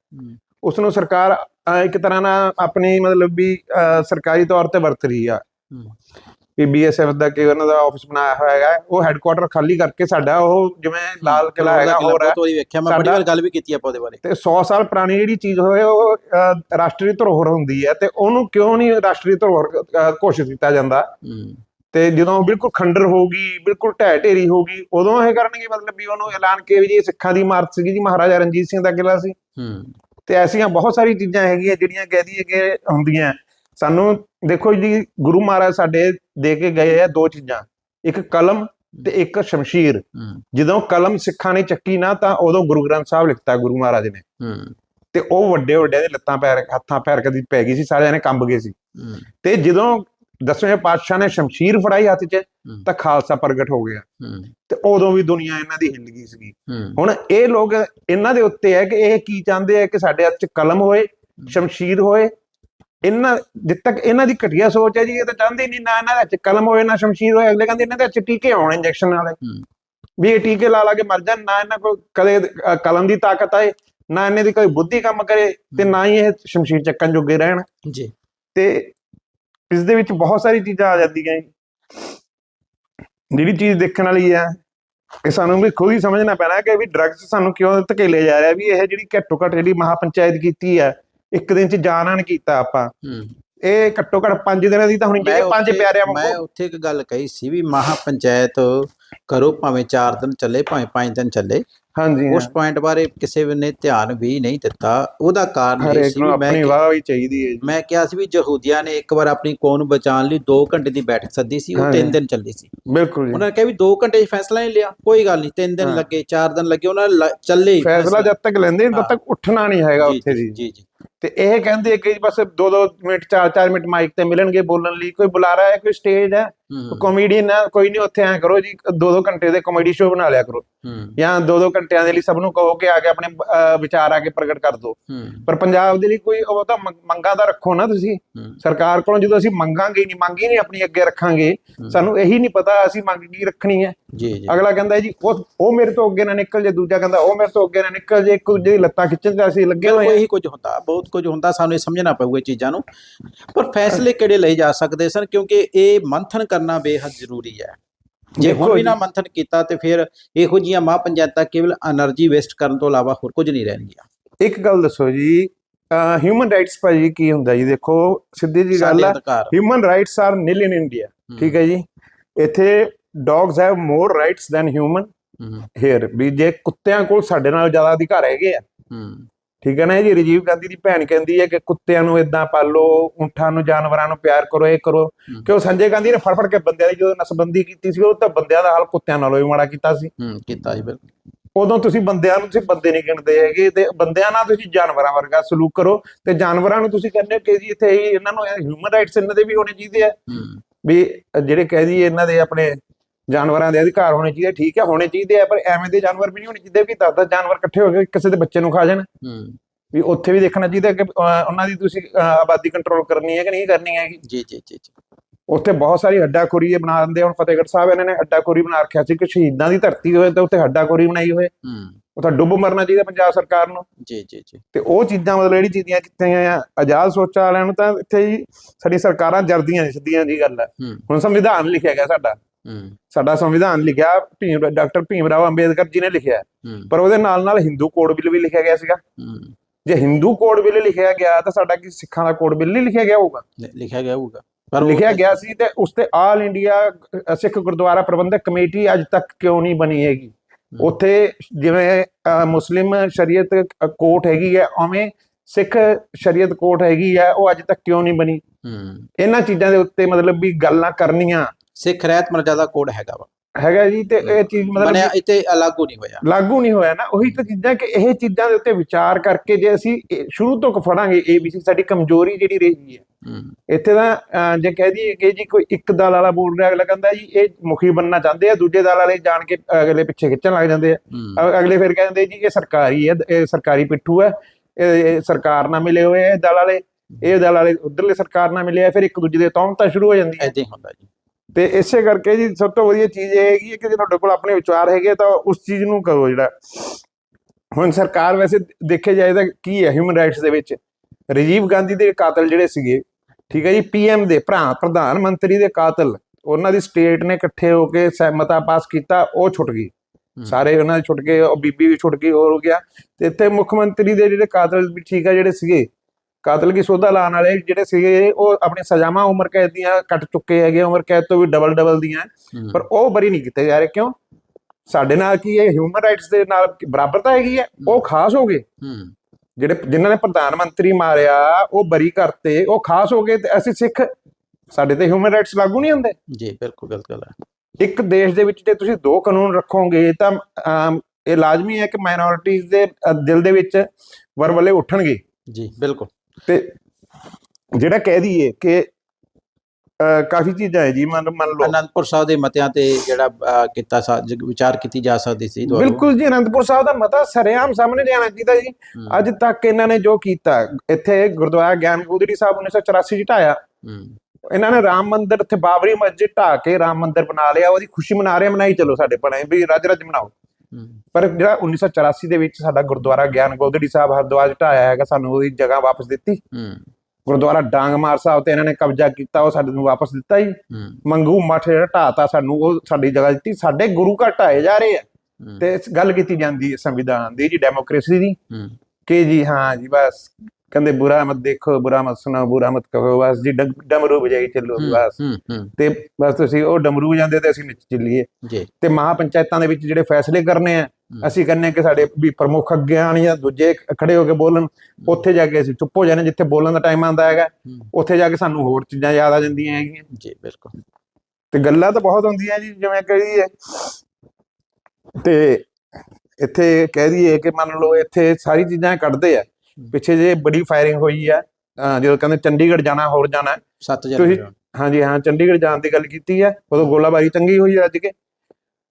ਉਸ ਨੂੰ ਸਰਕਾਰ ਇੱਕ ਤਰ੍ਹਾਂ ਨਾਲ ਆਪਣੀ ਮਤਲਬ ਵੀ ਸਰਕਾਰੀ ਤੌਰ ਤੇ ਵਰਤ ਰਹੀ ਆ। ਵੀ ਬੀਐਸਐਫ ਦਾ ਕਿ ਉਹਨਾਂ ਦਾ ਆਫਿਸ ਬਣਾਇਆ ਹੋਇਆ ਹੈਗਾ ਉਹ ਹੈੱਡਕੁਆਟਰ ਖਾਲੀ ਕਰਕੇ ਸਾਡਾ ਉਹ ਜਿਵੇਂ ਲਾਲ ਕਿਲਾ ਹੈਗਾ ਹੋਰ ਹੈ। ਵਾਰੀ ਵੇਖਿਆ ਮੈਂ ਬੜੀ ਵਾਰ ਗੱਲ ਵੀ ਕੀਤੀ ਆਪਾਂ ਉਹਦੇ ਬਾਰੇ। ਤੇ 100 ਸਾਲ ਪੁਰਾਣੀ ਜਿਹੜੀ ਚੀਜ਼ ਹੋਏ ਉਹ ਰਾਸ਼ਟਰੀ ਧਰੋਹਰ ਹੁੰਦੀ ਹੈ ਤੇ ਉਹਨੂੰ ਕਿਉਂ ਨਹੀਂ ਰਾਸ਼ਟਰੀ ਧਰੋਹਰ ਘੋਸ਼ਿਤ ਕੀਤਾ ਜਾਂਦਾ? ਤੇ ਜਦੋਂ ਬਿਲਕੁਲ ਖੰਡਰ ਹੋਊਗੀ ਬਿਲਕੁਲ ਢਹਿ ਢੇਰੀ ਹੋਊਗੀ ਉਦੋਂ ਇਹ ਕਰਨਗੇ ਮਤਲਬ ਵੀ ਉਹਨੂੰ ਐਲਾਨ ਕੇ ਵੀ ਜੀ ਸਿੱਖਾਂ ਦੀ ਇਮਾਰਤ ਸੀਗੀ ਜੀ ਮਹਾਰਾਜਾ ਰਣਜੀਤ ਸਿੰਘ ਦਾ ਕਿਲਾ ਸੀ। ਹੂੰ। ਤੇ ਐਸੀਆਂ ਬਹੁਤ ਸਾਰੀ ਚੀਜ਼ਾਂ ਹੈਗੀਆਂ ਜਿਹੜੀਆਂ ਕਹਿ ਦਈਏ ਕਿ ਹੁੰਦੀਆਂ। ਸਾਨੂੰ ਦੇਖੋ ਜੀ ਗੁਰੂ ਮਹਾਰਾਜ ਸਾਡੇ ਦੇ ਕੇ ਗਏ ਆ ਦੋ ਚੀਜ਼ਾਂ ਇੱਕ ਕਲਮ ਤੇ ਇੱਕ ਸ਼ਮਸ਼ੀਰ। ਜਦੋਂ ਕਲਮ ਸਿੱਖਾਂ ਨੇ ਚੱਕੀ ਨਾ ਤਾਂ ਉਦੋਂ ਗੁਰੂ ਗ੍ਰੰਥ ਸਾਹਿਬ ਲਿਖਤਾ ਗੁਰੂ ਮਹਾਰਾਜ ਨੇ। ਹੂੰ। ਤੇ ਉਹ ਵੱਡੇ ਵੱਡੇ ਦੇ ਲੱਤਾਂ ਪੈਰ ਹੱਥਾਂ ਪੈਰ ਕਦੀ ਪੈ ਗਈ ਸੀ ਸਾਰਿਆਂ ਨੇ ਕੰਬ ਗਏ ਸੀ। ਤੇ ਜਦੋਂ ਦਸਵੇਂ ਪਾਤਸ਼ਾਹ ਨੇ ਸ਼ਮਸ਼ੀਰ ਫੜਾਈ ਹੱਥ 'ਚ। ਤਾਂ ਖਾਲਸਾ ਪ੍ਰਗਟ ਹੋ ਗਿਆ। ਤੇ ਉਦੋਂ ਵੀ ਦੁਨੀਆ ਇਹਨਾਂ ਦੀ ਹਿੱਲ ਗਈ ਸੀਗੀ। ਹੁਣ ਇਹ ਲੋਕ ਇਹਨਾਂ ਦੇ ਉੱਤੇ ਹੈ ਕਿ ਇਹ ਕੀ ਚਾਹੁੰਦੇ ਆ ਕਿ ਸਾਡੇ ਹੱਥ 'ਚ ਕਲਮ ਹੋਏ ਸ਼ਮਸ਼ੀਰ ਹੋਏ। ਇਹਨਾਂ ਜਿੱਦ ਤੱਕ ਇਹਨਾਂ ਦੀ ਘਟੀਆ ਸੋਚ ਹੈ ਜੀ ਇਹ ਤਾਂ ਚਾਹੁੰਦੇ ਨਹੀਂ ਨਾ ਇਹਨਾਂ ਦੇ ਹੱਥ 'ਚ ਕਲਮ ਹੋਏ ਨਾ ਸ਼ਮਸ਼ੀਰ ਹੋਏ। ਅਗਲੇ ਕਹਿੰਦੇ ਇਹਨਾਂ ਦੇ ਹੱਥ 'ਚ ਟੀਕੇ ਹੋਣ ਇੰਜੈਕਸ਼ਨ ਵਾਲੇ। ਵੀ ਇਹ ਟੀਕੇ ਲਾ ਲਾ ਕੇ ਮਰ ਜਾਣ ਨਾ ਇਹਨਾਂ ਕੋਲ ਕਦੇ ਕਲਮ ਦੀ ਤਾਕਤ ਆਏ ਨਾ ਇਹਨਾਂ ਦੀ ਕੋਈ ਬੁੱਧੀ ਕੰਮ ਕਰੇ ਤੇ ਨਾ ਹੀ ਇਹ ਸ਼ਮਸ਼ੀਰ ਚੱਕਣ ਜੋਗੇ ਰਹਿਣ। ਜੀ। ਤੇ ਇਸ ਦੇ ਵਿੱਚ ਬਹੁਤ ਸਾਰੀ ਚੀਜ਼ਾਂ ਆ ਜਾਂਦੀਆਂ ਜਿਹੜੀ ਚੀਜ਼ ਦੇਖਣ ਵਾਲੀ ਹੈ ਇਹ ਸਾਨੂੰ ਵੀ ਖੁਦ ਹੀ ਸਮਝਣਾ ਪੈਣਾ ਕਿ ਵੀ ਡਰੱਗਸ ਸਾਨੂੰ ਕਿਉਂ ਧਕੇਲੇ ਜਾ ਰਿਹਾ ਵੀ ਇਹ ਜਿਹੜੀ ਘੱਟੋ ਘੱਟ ਜਿਹੜੀ ਮਹਾ ਪੰਚਾਇਤ ਕੀਤੀ ਹੈ ਇੱਕ ਦਿਨ ਚ ਜਾਣਨ ਕੀਤਾ ਆਪਾਂ। ਇਹ ਘੱਟੋ ਘੱਟ 5 ਦਿਨਾਂ ਦੀ ਤਾਂ ਹੋਣੀ ਚਾਹੀਦੀ ਪੰਜ ਪਿਆਰਿਆਂ ਮੈਂ ਵਾਂਗੂ ਉੱਥੇ ਇੱਕ ਗੱਲ ਕਹੀ ਸੀ ਵੀ ਮਹਾ ਪੰਚਾਇਤ ਕਰੋ ਭਾਵੇਂ 4 ਦਿਨ ਚੱਲੇ ਭਾਵੇਂ 5 ਦਿਨ ਚੱਲੇ। ਹਾਂਜੀ ਉਸ ਪੁਆਇੰਟ ਬਾਰੇ ਕਿਸੇ ਨੇ ਧਿਆਨ ਵੀ ਨਹੀਂ ਦਿੱਤਾ। ਉਹਦਾ ਕਾਰਨ ਇਹ ਸੀ ਮੈਂ ਆਪਣੀ ਵਾਹ ਵੀ ਚਾਹੀਦੀ ਹੈ ਮੈਂ ਕਿਹਾ ਸੀ ਵੀ ਯਹੂਦੀਆਂ ਨੇ ਇੱਕ ਵਾਰ ਆਪਣੀ ਕੌਮ ਨੂੰ ਬਚਾਉਣ ਲਈ 2 ਘੰਟੇ ਦੀ ਬੈਠਕ ਸੱਦੀ ਸੀ ਉਹ ਹਾਂਜੀ। 3 ਦਿਨ ਚੱਲੀ ਸੀ। ਬਿਲਕੁਲ ਜੀ। ਉਹਨਾਂ ਨੇ ਕਿਹਾ ਵੀ 2 ਘੰਟੇ 'ਚ ਫੈਸਲਾ ਨਹੀਂ ਲਿਆ ਕੋਈ ਗੱਲ ਨਹੀਂ 3 ਦਿਨ। ਲੱਗੇ 4 ਦਿਨ ਲੱਗੇ ਉਹਨਾਂ ਚੱਲੇ ਫੈਸਲਾ ਜਦ ਤੱਕ ਲੈਂਦੇ ਤਦ। ਤੱਕ ਉੱਠਣਾ ਨਹੀਂ ਹੈਗਾ ਉੱਥੇ ਜੀ ਜੀ ਜੀ। ਤੇ ਇਹ ਕਹਿੰਦੇ ਕਿ ਬਸ 2-2 ਮਿੰਟ 4-4 ਮਿੰਟ ਮਾਈਕ ਤੇ ਮਿਲਣਗੇ ਬੋਲਣ ਲਈ ਕੋਈ ਬੁਲਾ ਰਿਹਾ ਹੈ ਕੋਈ ਸਟੇਜ ਹੂੰ, ਕਾਮੇਡੀਅਨ ਹੈ ਕੋਈ ਨਹੀਂ ਉੱਥੇ ਐ ਕਰੋ ਜੀ 2-2 ਘੰਟੇ ਦੇ ਕਾਮੇਡੀ ਸ਼ੋਅ ਬਣਾ ਲਿਆ ਕਰੋ। ਜਾਂ 2-2 ਘੰਟਿਆਂ ਦੇ ਲਈ ਸਭ ਨੂੰ ਕਹੋ ਕਿ ਆ ਕੇ ਆਪਣੇ ਵਿਚਾਰ ਆ ਕੇ ਪ੍ਰਗਟ ਕਰ ਦਿਓ। ਪਰ ਪੰਜਾਬ ਦੇ ਲਈ ਕੋਈ ਉਹ ਤਾਂ ਮੰਗ- ਦਾ ਰੱਖੋ ਨਾ ਤੁਸੀਂ। ਸਰਕਾਰ ਕੋਲੋਂ ਜਦੋਂ ਅਸੀਂ ਮੰਗਾਂਗੇ ਨਹੀਂ ਮੰਗੀ ਨਹੀਂ ਆਪਣੀ ਅੱਗੇ ਰੱਖਾਂਗੇ। ਸਾਨੂੰ ਇਹੀ ਨਹੀਂ ਪਤਾ ਅਸੀਂ ਮੰਗ ਕੀ ਰੱਖਣੀ ਹੈ। ਜੀ ਜੀ। ਅਗਲਾ ਕਹਿੰਦਾ ਜੀ ਉਹ ਉਹ ਮੇਰੇ ਤੋਂ ਅੱਗੇ ਨਾ ਨਿਕਲ ਜੇ ਦੂਜਾ ਕਹਿੰਦਾ ਉਹ ਮੇਰੇ ਤੋਂ ਅੱਗੇ ਨਾ ਨਿਕਲ ਜੇ ਦੂਜੇ ਦੀ ਲੱਤਾਂ ਖਿੱਚਣ ਤੇ ਅਸੀਂ ਲੱਗੇ ਹੋਏ ਇਹੀ ਕੁਝ ਹੁੰਦਾ ਬਹੁਤ ਕੁਝ ਹੁੰਦਾ ਸਾਨੂੰ ਇਹ ਸਮਝਣਾ ਪਊਗਾ ਚੀਜ਼ਾਂ ਨੂੰ। ਪਰ ਫੈਸਲੇ ਕਿਹੜੇ ਲਏ ਜਾ ਸਕਦੇ ਸਨ? ਕਿਉਂਕਿ ਇਹ ਮੰਥਨ ਕਰਨਾ ਕਰਨਾ ਬੇਹੱਦ ਜ਼ਰੂਰੀ ਹੈ। ਜੇ ਹੁਣ ਵੀ ਨਾ ਮੰਥਨ ਕੀਤਾ ਤੇ ਫਿਰ ਇਹੋ ਜੀਆਂ ਮਾ ਪੰਚਾਇਤਾਂ ਕੇਵਲ એનર્ਜੀ ਵੇਸਟ ਕਰਨ ਤੋਂ ਇਲਾਵਾ ਹੋਰ ਕੁਝ ਨਹੀਂ ਰਹਿਣਗੀਆਂ। ਇੱਕ ਗੱਲ ਦੱਸੋ ਜੀ ਹਿਊਮਨ ਰਾਈਟਸ ਭਾਜੀ ਕੀ ਹੁੰਦਾ ਜੀ? ਦੇਖੋ ਸਿੱਧੀ ਜੀ ਗੱਲ ਹੈ human rights are nil in India ਠੀਕ ਹੈ ਜੀ? ਇੱਥੇ dogs have more rights than human here ਵੀ ਜੇ ਕੁੱਤਿਆਂ ਕੋਲ ਸਾਡੇ ਨਾਲ ਜ਼ਿਆਦਾ ਅਧਿਕਾਰ ਹੈਗੇ ਆ ਠੀਕ ਹੈ ਨਾ ਜੀ ਰਾਜੀਵ ਗਾਂਧੀ ਦੀ ਭੈਣ ਕਹਿੰਦੀ ਹੈ ਕਿ ਕੁੱਤਿਆਂ ਨੂੰ ਇਦਾਂ ਪਾਲੋ ਊਂਠਾਂ ਨੂੰ ਜਾਨਵਰਾਂ ਨੂੰ ਪਿਆਰ ਕਰੋ ਇਹ ਕਰੋ। ਹੂੰ। ਕਿ ਉਹ ਸੰਜੇ ਗਾਂਧੀ ਨੇ ਫੜ ਫੜ ਕੇ ਬੰਦਿਆਂ ਦੀ ਜਦੋਂ ਨਸਬੰਦੀ ਕੀਤੀ ਸੀ ਉਹ ਤਾਂ ਬੰਦਿਆਂ ਦਾ ਹਾਲ ਕੁੱਤਿਆਂ ਨਾਲੋਂ ਵੀ ਮਾੜਾ ਕੀਤਾ ਸੀ। ਹੂੰ ਕੀਤਾ ਜੀ ਬਿਲਕੁਲ। ਉਦੋਂ ਤੁਸੀਂ ਬੰਦਿਆਂ ਨੂੰ ਤੁਸੀਂ ਬੰਦੇ ਨਹੀਂ ਗਿਣਦੇ ਹੈਗੇ ਤੇ ਬੰਦਿਆਂ ਨਾਲ ਤੁਸੀਂ ਜਾਨਵਰਾਂ ਵਰਗਾ ਸਲੂਕ ਕਰੋ ਤੇ ਜਾਨਵਰਾਂ ਨੂੰ ਤੁਸੀਂ ਕਹਿੰਦੇ ਹੋ ਕਿ ਜੀ ਇੱਥੇ ਇਹਨਾਂ ਨੂੰ ਹਿਊਮਨ ਰਾਈਟਸ ਇਹਨਾਂ ਦੇ ਵੀ ਹੋਣੇ ਚਾਹੀਦੇ ਆ। ਵੀ ਜਿਹੜੇ ਕਹਿ ਦਈਏ ਇਹਨਾਂ ਦੇ ਆਪਣੇ ਜਾਨਵਰਾਂ ਦੇ ਅਧਿਕਾਰ ਹੋਣੇ ਚਾਹੀਦੇ ਠੀਕ ਹੈ ਹੋਣੇ ਚਾਹੀਦੇ ਆ ਪਰ ਐਵੇਂ ਦੇ ਜਾਨਵਰ ਵੀ ਨਹੀਂ ਹੋਣੇ ਚਾਹੀਦੇ ਵੀ ਦਸ ਦਸ ਜਾਨਵਰ ਇਕੱਠੇ ਹੋ ਕੇ ਕਿਸੇ ਦੇ ਬੱਚੇ ਨੂੰ ਖਾ ਜਾਣ। ਹੂੰ। ਵੀ ਉੱਥੇ ਵੀ ਦੇਖਣਾ ਚਾਹੀਦਾ ਕਿ ਉਹਨਾਂ ਦੀ ਤੁਸੀਂ ਆਬਾਦੀ ਕੰਟਰੋਲ ਕਰਨੀ ਹੈ ਕਿ ਨਹੀਂ ਕਰਨੀ ਹੈਗੀ। ਜੀ ਜੀ ਜੀ ਜੀ। ਉੱਥੇ ਬਹੁਤ ਸਾਰੀ ਹੱਡਾਖੋਰੀ ਬਣਾ ਦਿੰਦੇ। ਹੁਣ ਫਤਿਹਗੜ੍ਹ ਸਾਹਿਬ ਇਹਨਾਂ ਨੇ ਹੱਡਾਖੋਰੀ ਬਣਾ ਰੱਖਿਆ ਸੀ ਕਿ ਸ਼ਹੀਦਾਂ ਦੀ ਧਰਤੀ ਹੋਏ ਤੇ ਉੱਥੇ ਹੱਡਾਖੋਰੀ ਬਣਾਈ ਹੋਏ। ਹੂੰ। ਤਾਂ ਡੁੱਬ ਮਰਨਾ ਚਾਹੀਦਾ ਪੰਜਾਬ ਸਰਕਾਰ ਨੂੰ। ਜੀ ਜੀ ਜੀ। ਤੇ ਉਹ ਚੀਜ਼ਾਂ ਮਤਲਬ ਜਿਹੜੀ ਚੀਜ਼ਾਂ ਕੀਤੀਆਂ ਆ ਆਜ਼ਾਦ ਸੋਚਾਂ ਵਾਲਿਆਂ ਨੂੰ ਤਾਂ ਇੱਥੇ ਹੀ ਸਾਡੀ ਸਰਕਾਰਾਂ ਜਰਦੀਆਂ ਸਿੱਧੀਆਂ ਜੀ ਗੱਲ ਹੈ। ਹੂੰ। ਹੁਣ ਸੰਵਿਧਾਨ ਲਿਖਿਆ ਗਿਆ ਸਾਡਾ। ਹੂੰ ਸਾਡਾ ਸੰਵਿਧਾਨ ਲਿਖਿਆ ਭੀਮ ਡਾਕਟਰ ਭੀਮ ਰਾਓ ਅੰਬੇਦਕਰ ਜੀ ਨੇ ਲਿਖਿਆ ਪਰ ਉਹਦੇ ਨਾਲ ਨਾਲ ਹਿੰਦੂ ਕੋਡ ਬਿੱਲ ਵੀ ਲਿਖਿਆ ਗਿਆ ਸੀਗਾ। ਜੇ ਹਿੰਦੂ ਕੋਡ ਬਿੱਲ ਲਿਖਿਆ ਗਿਆ ਤਾਂ ਸਾਡਾ ਕੀ ਸਿੱਖਾਂ ਦਾ ਕੋਡ ਬਿੱਲ ਨਹੀਂ ਲਿਖਿਆ ਗਿਆ ਹੋਊਗਾ? ਲਿਖਿਆ ਗਿਆ ਹੋਊਗਾ। ਪਰ ਲਿਖਿਆ ਗਿਆ ਸੀ ਤੇ ਉਸ ਤੇ All India Sikh Gurdwara Prabandhak Committee ਅੱਜ ਤੱਕ ਕਿਉਂ ਨਹੀਂ ਬਣੀ ਹੈਗੀ। ਉੱਥੇ ਜਿਵੇਂ ਮੁਸਲਿਮ ਸ਼ਰੀਅਤ ਕੋਰਟ ਹੈਗੀ ਹੈ ਉਵੇਂ ਸਿੱਖ ਸ਼ਰੀਅਤ ਕੋਰਟ ਹੈਗੀ ਹੈ ਉਹ ਅੱਜ ਤੱਕ ਕਿਉਂ ਨਹੀਂ ਬਣੀ? ਇਹਨਾਂ ਚੀਜ਼ਾਂ ਦੇ ਉੱਤੇ ਮਤਲਬ ਵੀ ਗੱਲਾਂ ਕਰਨੀਆਂ। ਸਿੱਖ ਰਹਿਤ ਮਰਜ਼ਾਦਾ ਕੋਡ ਹੈਗਾ ਵਾ। ਹੈਗਾ ਜੀ ਤੇ ਇਹ ਚੀਜ਼ ਬਣਿਆ ਮਤਲਬ ਇੱਥੇ ਲਾਗੂ ਨਹੀਂ ਹੋਇਆ। ਲਾਗੂ ਨਹੀਂ ਹੋਇਆ ਨਾ। ਉਹੀ ਤਾਂ ਚੀਜ਼ਾਂ ਕਿ ਇਹ ਚੀਜ਼ਾਂ ਦੇ ਉੱਤੇ ਵਿਚਾਰ ਕਰਕੇ ਜੇ ਅਸੀਂ ਇਹ ਸ਼ੁਰੂ ਤੋਂ ਫੜਾਂਗੇ ਏਬੀਸੀ ਸਾਡੀ ਕਮਜ਼ੋਰੀ ਜਿਹੜੀ ਰਹੀ ਹੈ। ਹੂੰ। ਇੱਥੇ ਤਾਂ ਅਹ, ਜੇ ਕਹਿ ਦਈਏ ਕਿ ਜੀ ਕੋਈ ਇੱਕ ਦਲ ਵਾਲਾ ਬੋਲ ਰਿਹਾ ਅਗਲਾ ਕਹਿੰਦਾ ਜੀ ਇਹ ਮੁਖੀ ਬਣਨਾ ਚਾਹੁੰਦੇ ਆ ਦੂਜੇ ਦਲ ਵਾਲੇ ਜਾਣ ਕੇ ਅਗਲੇ ਪਿੱਛੇ ਖਿੱਚਣ ਲੱਗ ਜਾਂਦੇ ਆ। ਹੂੰ। ਅ- ਅਗਲੇ ਫਿਰ ਕਹਿੰਦੇ ਜੀ ਇਹ ਸਰਕਾਰੀ ਹੈ ਇਹ ਸਰਕਾਰੀ ਪਿੱਠੂ ਹੈ ਇਹ ਇਹ ਸਰਕਾਰ ਨਾਲ ਮਿਲੇ ਹੋਏ ਆ ਇਹ ਦਲ ਵਾਲੇ ਇਹ ਦਲ ਵਾਲੇ ਉਧਰਲੇ ਸਰਕਾਰ ਨਾਲ ਮਿਲੇ ਆ ਫਿਰ ਇੱਕ ਦੂਜੇ ਦੇ ਤੌਮਤਾਂ ਸ਼ੁਰੂ ਹੋ ਜਾਂਦੀਆਂ ਐਦਾਂ ਹੀ ਹੁੰਦਾ ਜੀ। ਤੇ ਇਸੇ ਕਰਕੇ ਜੀ ਸਭ ਤੋਂ ਵਧੀਆ ਚੀਜ਼ ਇਹ ਹੈਗੀ ਹੈ ਕਿ ਜੇ ਤੁਹਾਡੇ ਕੋਲ ਆਪਣੇ ਵਿਚਾਰ ਹੈਗੇ ਤਾਂ ਉਸ ਚੀਜ਼ ਨੂੰ ਕਰੋ ਜਿਹੜਾ। ਹੁਣ ਸਰਕਾਰ ਵੈਸੇ ਦੇਖੇ ਜਾਏ ਤਾਂ ਕੀ ਹੈ ਹਿਊਮਨ ਰਾਈਟਸ ਦੇ ਵਿੱਚ? ਰਾਜੀਵ ਗਾਂਧੀ ਦੇ ਕਾਤਲ ਜਿਹੜੇ ਸੀਗੇ ਠੀਕ ਹੈ ਜੀ ਪੀਐਮ ਦੇ ਭਰਾ ਪ੍ਰਧਾਨ ਮੰਤਰੀ ਦੇ ਕਾਤਲ ਉਹਨਾਂ ਦੀ ਸਟੇਟ ਨੇ ਇਕੱਠੇ ਹੋ ਕੇ ਸਹਿਮਤਾ ਪਾਸ ਕੀਤਾ ਉਹ ਛੁੱਟ ਗਈ। ਸਾਰੇ ਉਹਨਾਂ ਦੇ ਛੁੱਟ ਗਏ ਉਹ ਬੀਬੀ ਵੀ ਛੁੱਟ ਗਈ ਹੋਰ ਹੋ ਗਿਆ। ਤੇ ਇੱਥੇ ਮੁੱਖ ਮੰਤਰੀ ਦੇ ਜਿਹੜੇ ਕਾਤਲ ਵੀ ਠੀਕ ਆ ਜਿਹੜੇ ਸੀਗੇ ਕਾਤਲ ਕੀ ਸੋਧਾ ਲਾਉਣ ਵਾਲੇ ਜਿਹੜੇ ਸੀਗੇ ਉਹ ਆਪਣੀ ਸਜ਼ਾਵਾਂ ਉਮਰ ਕੈਦ ਦੀਆਂ ਕੱਟ ਚੁੱਕੇ ਹੈਗੇ ਉਮਰ ਕੈਦ ਤੋਂ ਵੀ ਡਬਲ ਡਬਲ ਦੀਆਂ। ਪਰ ਉਹ ਬਰੀ ਨਹੀਂ ਕੀਤੇ ਜਾ ਰਹੇ ਕਿਉਂ? ਸਾਡੇ ਨਾਲ ਕੀ ਹੈ? ਹਿਊਮਨ ਰਾਈਟਸ ਦੇ ਨਾਲ ਬਰਾਬਰਤਾ ਹੈਗੀ ਹੈ? ਉਹ ਖਾਸ ਹੋ ਗਏ। ਜਿਹੜੇ ਜਿਨ੍ਹਾਂ ਨੇ ਪ੍ਰਧਾਨ ਮੰਤਰੀ ਮਾਰਿਆ ਉਹ ਬਰੀ ਕਰਤੇ ਉਹ ਖਾਸ ਹੋ ਗਏ ਤੇ ਅਸੀਂ ਸਿੱਖ। ਸਾਡੇ ਤੇ ਹਿਊਮਨ ਰਾਈਟਸ ਲਾਗੂ ਨਹੀਂ ਹੁੰਦੇ। ਜੀ ਬਿਲਕੁਲ ਗਲਤ ਗੱਲ ਹੈ। ਇੱਕ ਦੇਸ਼ ਦੇ ਵਿੱਚ ਜੇ ਤੁਸੀਂ ਦੋ ਕਾਨੂੰਨ ਰੱਖੋਗੇ ਤਾਂ ਇਹ ਲਾਜ਼ਮੀ ਹੈ ਕਿ ਮਾਈਨੋਰਿਟੀਜ਼ ਦੇ ਦਿਲ ਦੇ ਵਿੱਚ ਵਰਵਲੇ ਉੱਠਣਗੇ। ਜੀ ਬਿਲਕੁਲ। ਤੇ ਜਿਹੜਾ ਕਹਿ ਦਈਏ ਕਿ ਕਾਫੀ ਚੀਜ਼ਾਂ ਹੈ ਜੀ ਮੰਨ ਮੰਨ ਲਓ। ਅਨੰਦਪੁਰ ਸਾਹਿਬ ਦੇ ਮਤਿਆਂ ਤੇ ਜਿਹੜਾ ਕੀਤਾ ਵਿਚਾਰ ਕੀਤੀ ਜਾ ਸਕਦੀ ਸੀ। ਬਿਲਕੁਲ ਜੀ ਅਨੰਦਪੁਰ ਸਾਹਿਬ ਦਾ ਮਤਾ ਸਰੇਆਮ ਸਾਹਮਣੇ ਲਿਆਉਣਾ ਚਾਹੀਦਾ ਜੀ। ਅੱਜ ਤੱਕ ਇਹਨਾਂ ਨੇ ਜੋ ਕੀਤਾ ਇੱਥੇ ਗੁਰਦੁਆਰਾ ਗਿਆਨ ਗੋਦੜੀ ਸਾਹਿਬ 1984 ਚ ਢਾਇਆ। ਇਹਨਾਂ ਨੇ ਰਾਮ ਮੰਦਿਰ ਇੱਥੇ ਬਾਬਰੀ ਮਸਜਿਦ ਢਾ ਕੇ ਰਾਮ ਮੰਦਿਰ ਬਣਾ ਲਿਆ ਉਹਦੀ ਖੁਸ਼ੀ ਮਨਾ ਰਹੇ ਮਨਾਈ ਚਲੋ ਸਾਡੇ ਬਣੇ ਵੀ ਰੱਜ ਰੱਜ ਮਨਾਓ। ਪਰ ਜਿਹੜਾ 1984 ਦੇ ਵਿੱਚ ਸਾਡਾ ਗੁਰਦੁਆਰਾ ਗਿਆਨ ਗੋਦੜੀ ਸਾਹਿਬ ਹਰਿਦੁਆਰ ਢਾਇਆ ਹੈਗਾ ਸਾਨੂੰ ਉਹਦੀ ਜਗ੍ਹਾ ਵਾਪਸ ਦਿੱਤੀ। ਗੁਰਦੁਆਰਾ ਡਾਂਗਮਾਰ ਸਾਹਿਬ ਤੇ ਇਹਨਾਂ ਨੇ ਕਬਜ਼ਾ ਕੀਤਾ ਉਹ ਸਾਡੇ ਨੂੰ ਵਾਪਸ ਦਿੱਤਾ ਹੂੰ। ਮੰਗੂ ਮੱਠ ਜਿਹੜਾ ਢਾਤਾ ਸਾਨੂੰ ਉਹ ਸਾਡੀ ਜਗ੍ਹਾ ਦਿੱਤੀ। ਸਾਡੇ ਗੁਰੂ ਘਰ ਢਾਏ ਜਾ ਰਹੇ ਆ। ਤੇ ਇਸ ਗੱਲ ਕੀਤੀ ਜਾਂਦੀ ਹੈ ਸੰਵਿਧਾਨ ਦੀ ਜੀ ਡੈਮੋਕ੍ਰੇਸੀ ਦੀ। ਕਿ ਜੀ ਹਾਂ ਜੀ ਬਸ। ਕਹਿੰਦੇ ਬੁਰਾ ਮਤ ਦੇਖੋ ਬੁਰਾ ਮਤ ਸੁਣੋ ਬੁਰਾ ਮਤ ਕਹੋ। ਬਸ ਜੀ ਡਮ- ਡਮਰੂ ਵਜਾਈ ਚੱਲੋ ਬਸ। ਤੇ ਬਸ ਤੁਸੀਂ ਉਹ ਡਮਰੂ ਵਜਾਉਂਦੇ ਤੇ ਅਸੀਂ ਨੱਚ ਚੱਲੀਏ। ਜੀ। ਤੇ ਮਹਾ ਪੰਚਾਇਤਾਂ ਦੇ ਵਿੱਚ ਜਿਹੜੇ ਫੈਸਲੇ ਕਰਨੇ ਆ। ਅਸੀਂ ਕਹਿੰਨੇ ਕਿ ਸਾਡੇ ਵੀ ਪ੍ਰਮੁੱਖ ਅੱਗੇ ਆਣ ਜਾਂ ਦੂਜੇ ਖੜੇ ਹੋ ਕੇ ਬੋਲਣ ਉੱਥੇ ਜਾ ਕੇ ਅਸੀਂ ਚੁੱਪ ਹੋ ਜਾਂਦੇ ਜਿੱਥੇ ਬੋਲਣ ਦਾ ਟਾਈਮ ਆਉਂਦਾ ਹੈਗਾ ਉੱਥੇ ਜਾ ਕੇ ਸਾਨੂੰ ਹੋਰ ਚੀਜ਼ਾਂ ਯਾਦ ਆ ਜਾਂਦੀਆਂ ਹੈਗੀਆਂ। ਜੀ ਬਿਲਕੁਲ। ਤੇ ਗੱਲਾਂ ਤਾਂ ਬਹੁਤ ਹੁੰਦੀਆਂ ਜੀ ਜਿਵੇਂ ਕਹੀਏ। ਤੇ ਇੱਥੇ ਕਹਿ ਦਈਏ ਕਿ ਮੰਨ ਲਓ ਇੱਥੇ ਸਾਰੀ ਚੀਜ਼ਾਂ ਕੱਢਦੇ ਆ। ਪਿੱਛੇ ਜੇ ਬੜੀ ਫਾਇਰਿੰਗ ਹੋਈ ਆ ਅਹ ਜਦੋਂ ਕਹਿੰਦੇ ਚੰਡੀਗੜ੍ਹ ਜਾਣਾ ਹੋਰ ਜਾਣਾ। 7 ਤੁਸੀਂ-। ਹਾਂਜੀ ਹਾਂ ਚੰਡੀਗੜ੍ਹ ਜਾਣ ਦੀ ਗੱਲ ਕੀਤੀ ਆ ਉਦੋਂ ਗੋਲਾਬਾਰੀ ਚੰਗੀ ਹੋਈ ਅੱਜ ਕੇ।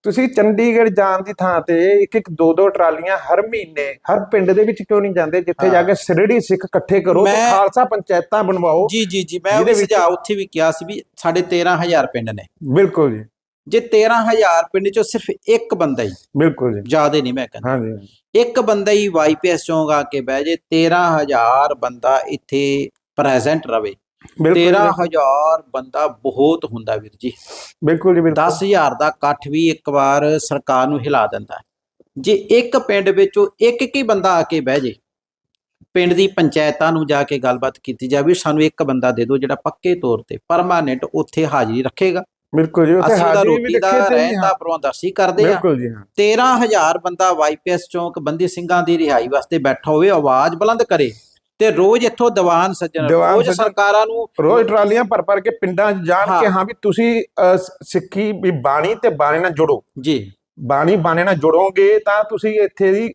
ਤੁਸੀਂ ਚੰਡੀਗੜ੍ਹ ਜਾਣ ਦੀ ਥਾਂ ਤੇ ਇੱਕ ਇੱਕ ਦੋ ਦੋ ਟਰਾਲੀਆਂ ਹਰ ਮਹੀਨੇ ਹਰ ਪਿੰਡ ਦੇ ਵਿੱਚ ਕਿਉਂ ਨਹੀਂ ਜਾਂਦੇ? ਜਿੱਥੇ ਜਾ ਹਾਂ। ਕੇ ਸਿਰੜੀ ਸਿੱਖ ਇਕੱਠੇ ਕਰੋ ਤੇ ਖਾਲਸਾ ਪੰਚਾਇਤਾਂ ਬਣਵਾਓ। ਜੀ ਜੀ ਜੀ ਮੈਂ ਉਹ ਜਿਹਦੇ ਵਿੱਚ- ਉੱਥੇ ਵੀ ਕਿਹਾ ਸੀ ਵੀ ਸਾਡੇ 13000 ਪਿੰਡ ਨੇ। ਬਿਲਕੁਲ ਜੀ। ਜੇ 13000 ਪਿੰਡ ਚੋਂ ਸਿਰਫ ਇੱਕ ਬੰਦਾ ਹੀ ਬਿਲਕੁਲ ਜੀ। ਜਿਆਦੇ ਨਹੀਂ ਮੈਂ ਕਹਿੰਦਾ। ਹਾਂਜੀ। ਇੱਕ ਬੰਦਾ ਹੀ ਵਾਈਪੀਐਸ ਚੋਂ ਆ ਕੇ ਬਹਿ ਜੇ 13000 ਬੰਦਾ ਇੱਥੇ ਪ੍ਰੈਜ਼ੈਂਟ ਰਵੇ। ਬਿਲਕੁਲ ਜੀ, 13000 ਬੰਦਾ ਬਹੁਤ ਹੁੰਦਾ ਵੀਰ ਜੀ। ਬਿਲਕੁਲ ਜੀ ਬਿਲਕੁਲ। 10000 ਦਾ ਇਕੱਠ ਵੀ ਇੱਕ ਵਾਰ ਸਰਕਾਰ ਨੂੰ ਹਿਲਾ ਦਿੰਦਾ। ਜੇ ਇੱਕ ਪਿੰਡ ਵਿੱਚੋਂ ਇੱਕ ਇੱਕ ਹੀ ਬੰਦਾ ਆ ਕੇ ਬਹਿ ਜੇ ਪਿੰਡ ਦੀ ਪੰਚਾਇਤਾਂ ਨੂੰ ਜਾ ਕੇ ਗੱਲਬਾਤ ਕੀਤੀ ਜਾਵੇ ਸਾਨੂੰ ਇੱਕ ਬੰਦਾ ਦੇ ਦਿਓ ਜਿਹੜਾ ਪੱਕੇ ਤੌਰ ਤੇ ਪਰਮਾਨੈਂਟ ਉੱਥੇ ਹਾਜ਼ਰੀ ਰੱਖੇਗਾ। ਬਿਲਕੁਲ ਜੀ ਉੱਥੇ ਅਸੀਂ ਵੀ ਰੋਟੀ ਦਾ ਰਹਿਣ ਦਾ ਪ੍ਰਬੰਧ ਅਸੀਂ ਕਰਦੇ ਆ ਬਿਲਕੁਲ ਜੀ ਹਾਂ। 13000 ਬੰਦਾ ਵਾਈਪੀਐਸ ਚੌਂਕ ਬੰਦੀ ਸਿੰਘਾਂ ਦੀ ਰਿਹਾਈ ਵਾਸਤੇ ਬੈਠਾ ਹੋਵੇ ਆਵਾਜ਼ ਬੁਲੰਦ ਕਰੇ ਤੇ ਰੋਜ਼ ਇੱਥੋਂ ਦੀਵਾਨ ਸੱਜਣ ਰੋਜ਼ ਸਰਕਾਰਾਂ ਨੂੰ ਰੋਜ਼ ਟਰਾਲੀਆਂ ਭਰ ਭਰ ਕੇ ਪਿੰਡਾਂ ਜਾਣ। ਕੇ ਹਾਂ। ਵੀ ਤੁਸੀਂ ਸਿੱਖੀ ਵੀ ਬਾਣੀ ਤੇ ਬਾਣੇ ਨਾਲ ਜੁੜੋ। ਜੀ। ਬਾਣੀ ਬਾਣੇ ਨਾਲ ਜੁੜੋਗੇ ਤਾਂ ਤੁਸੀਂ ਇੱਥੇ ਦੀ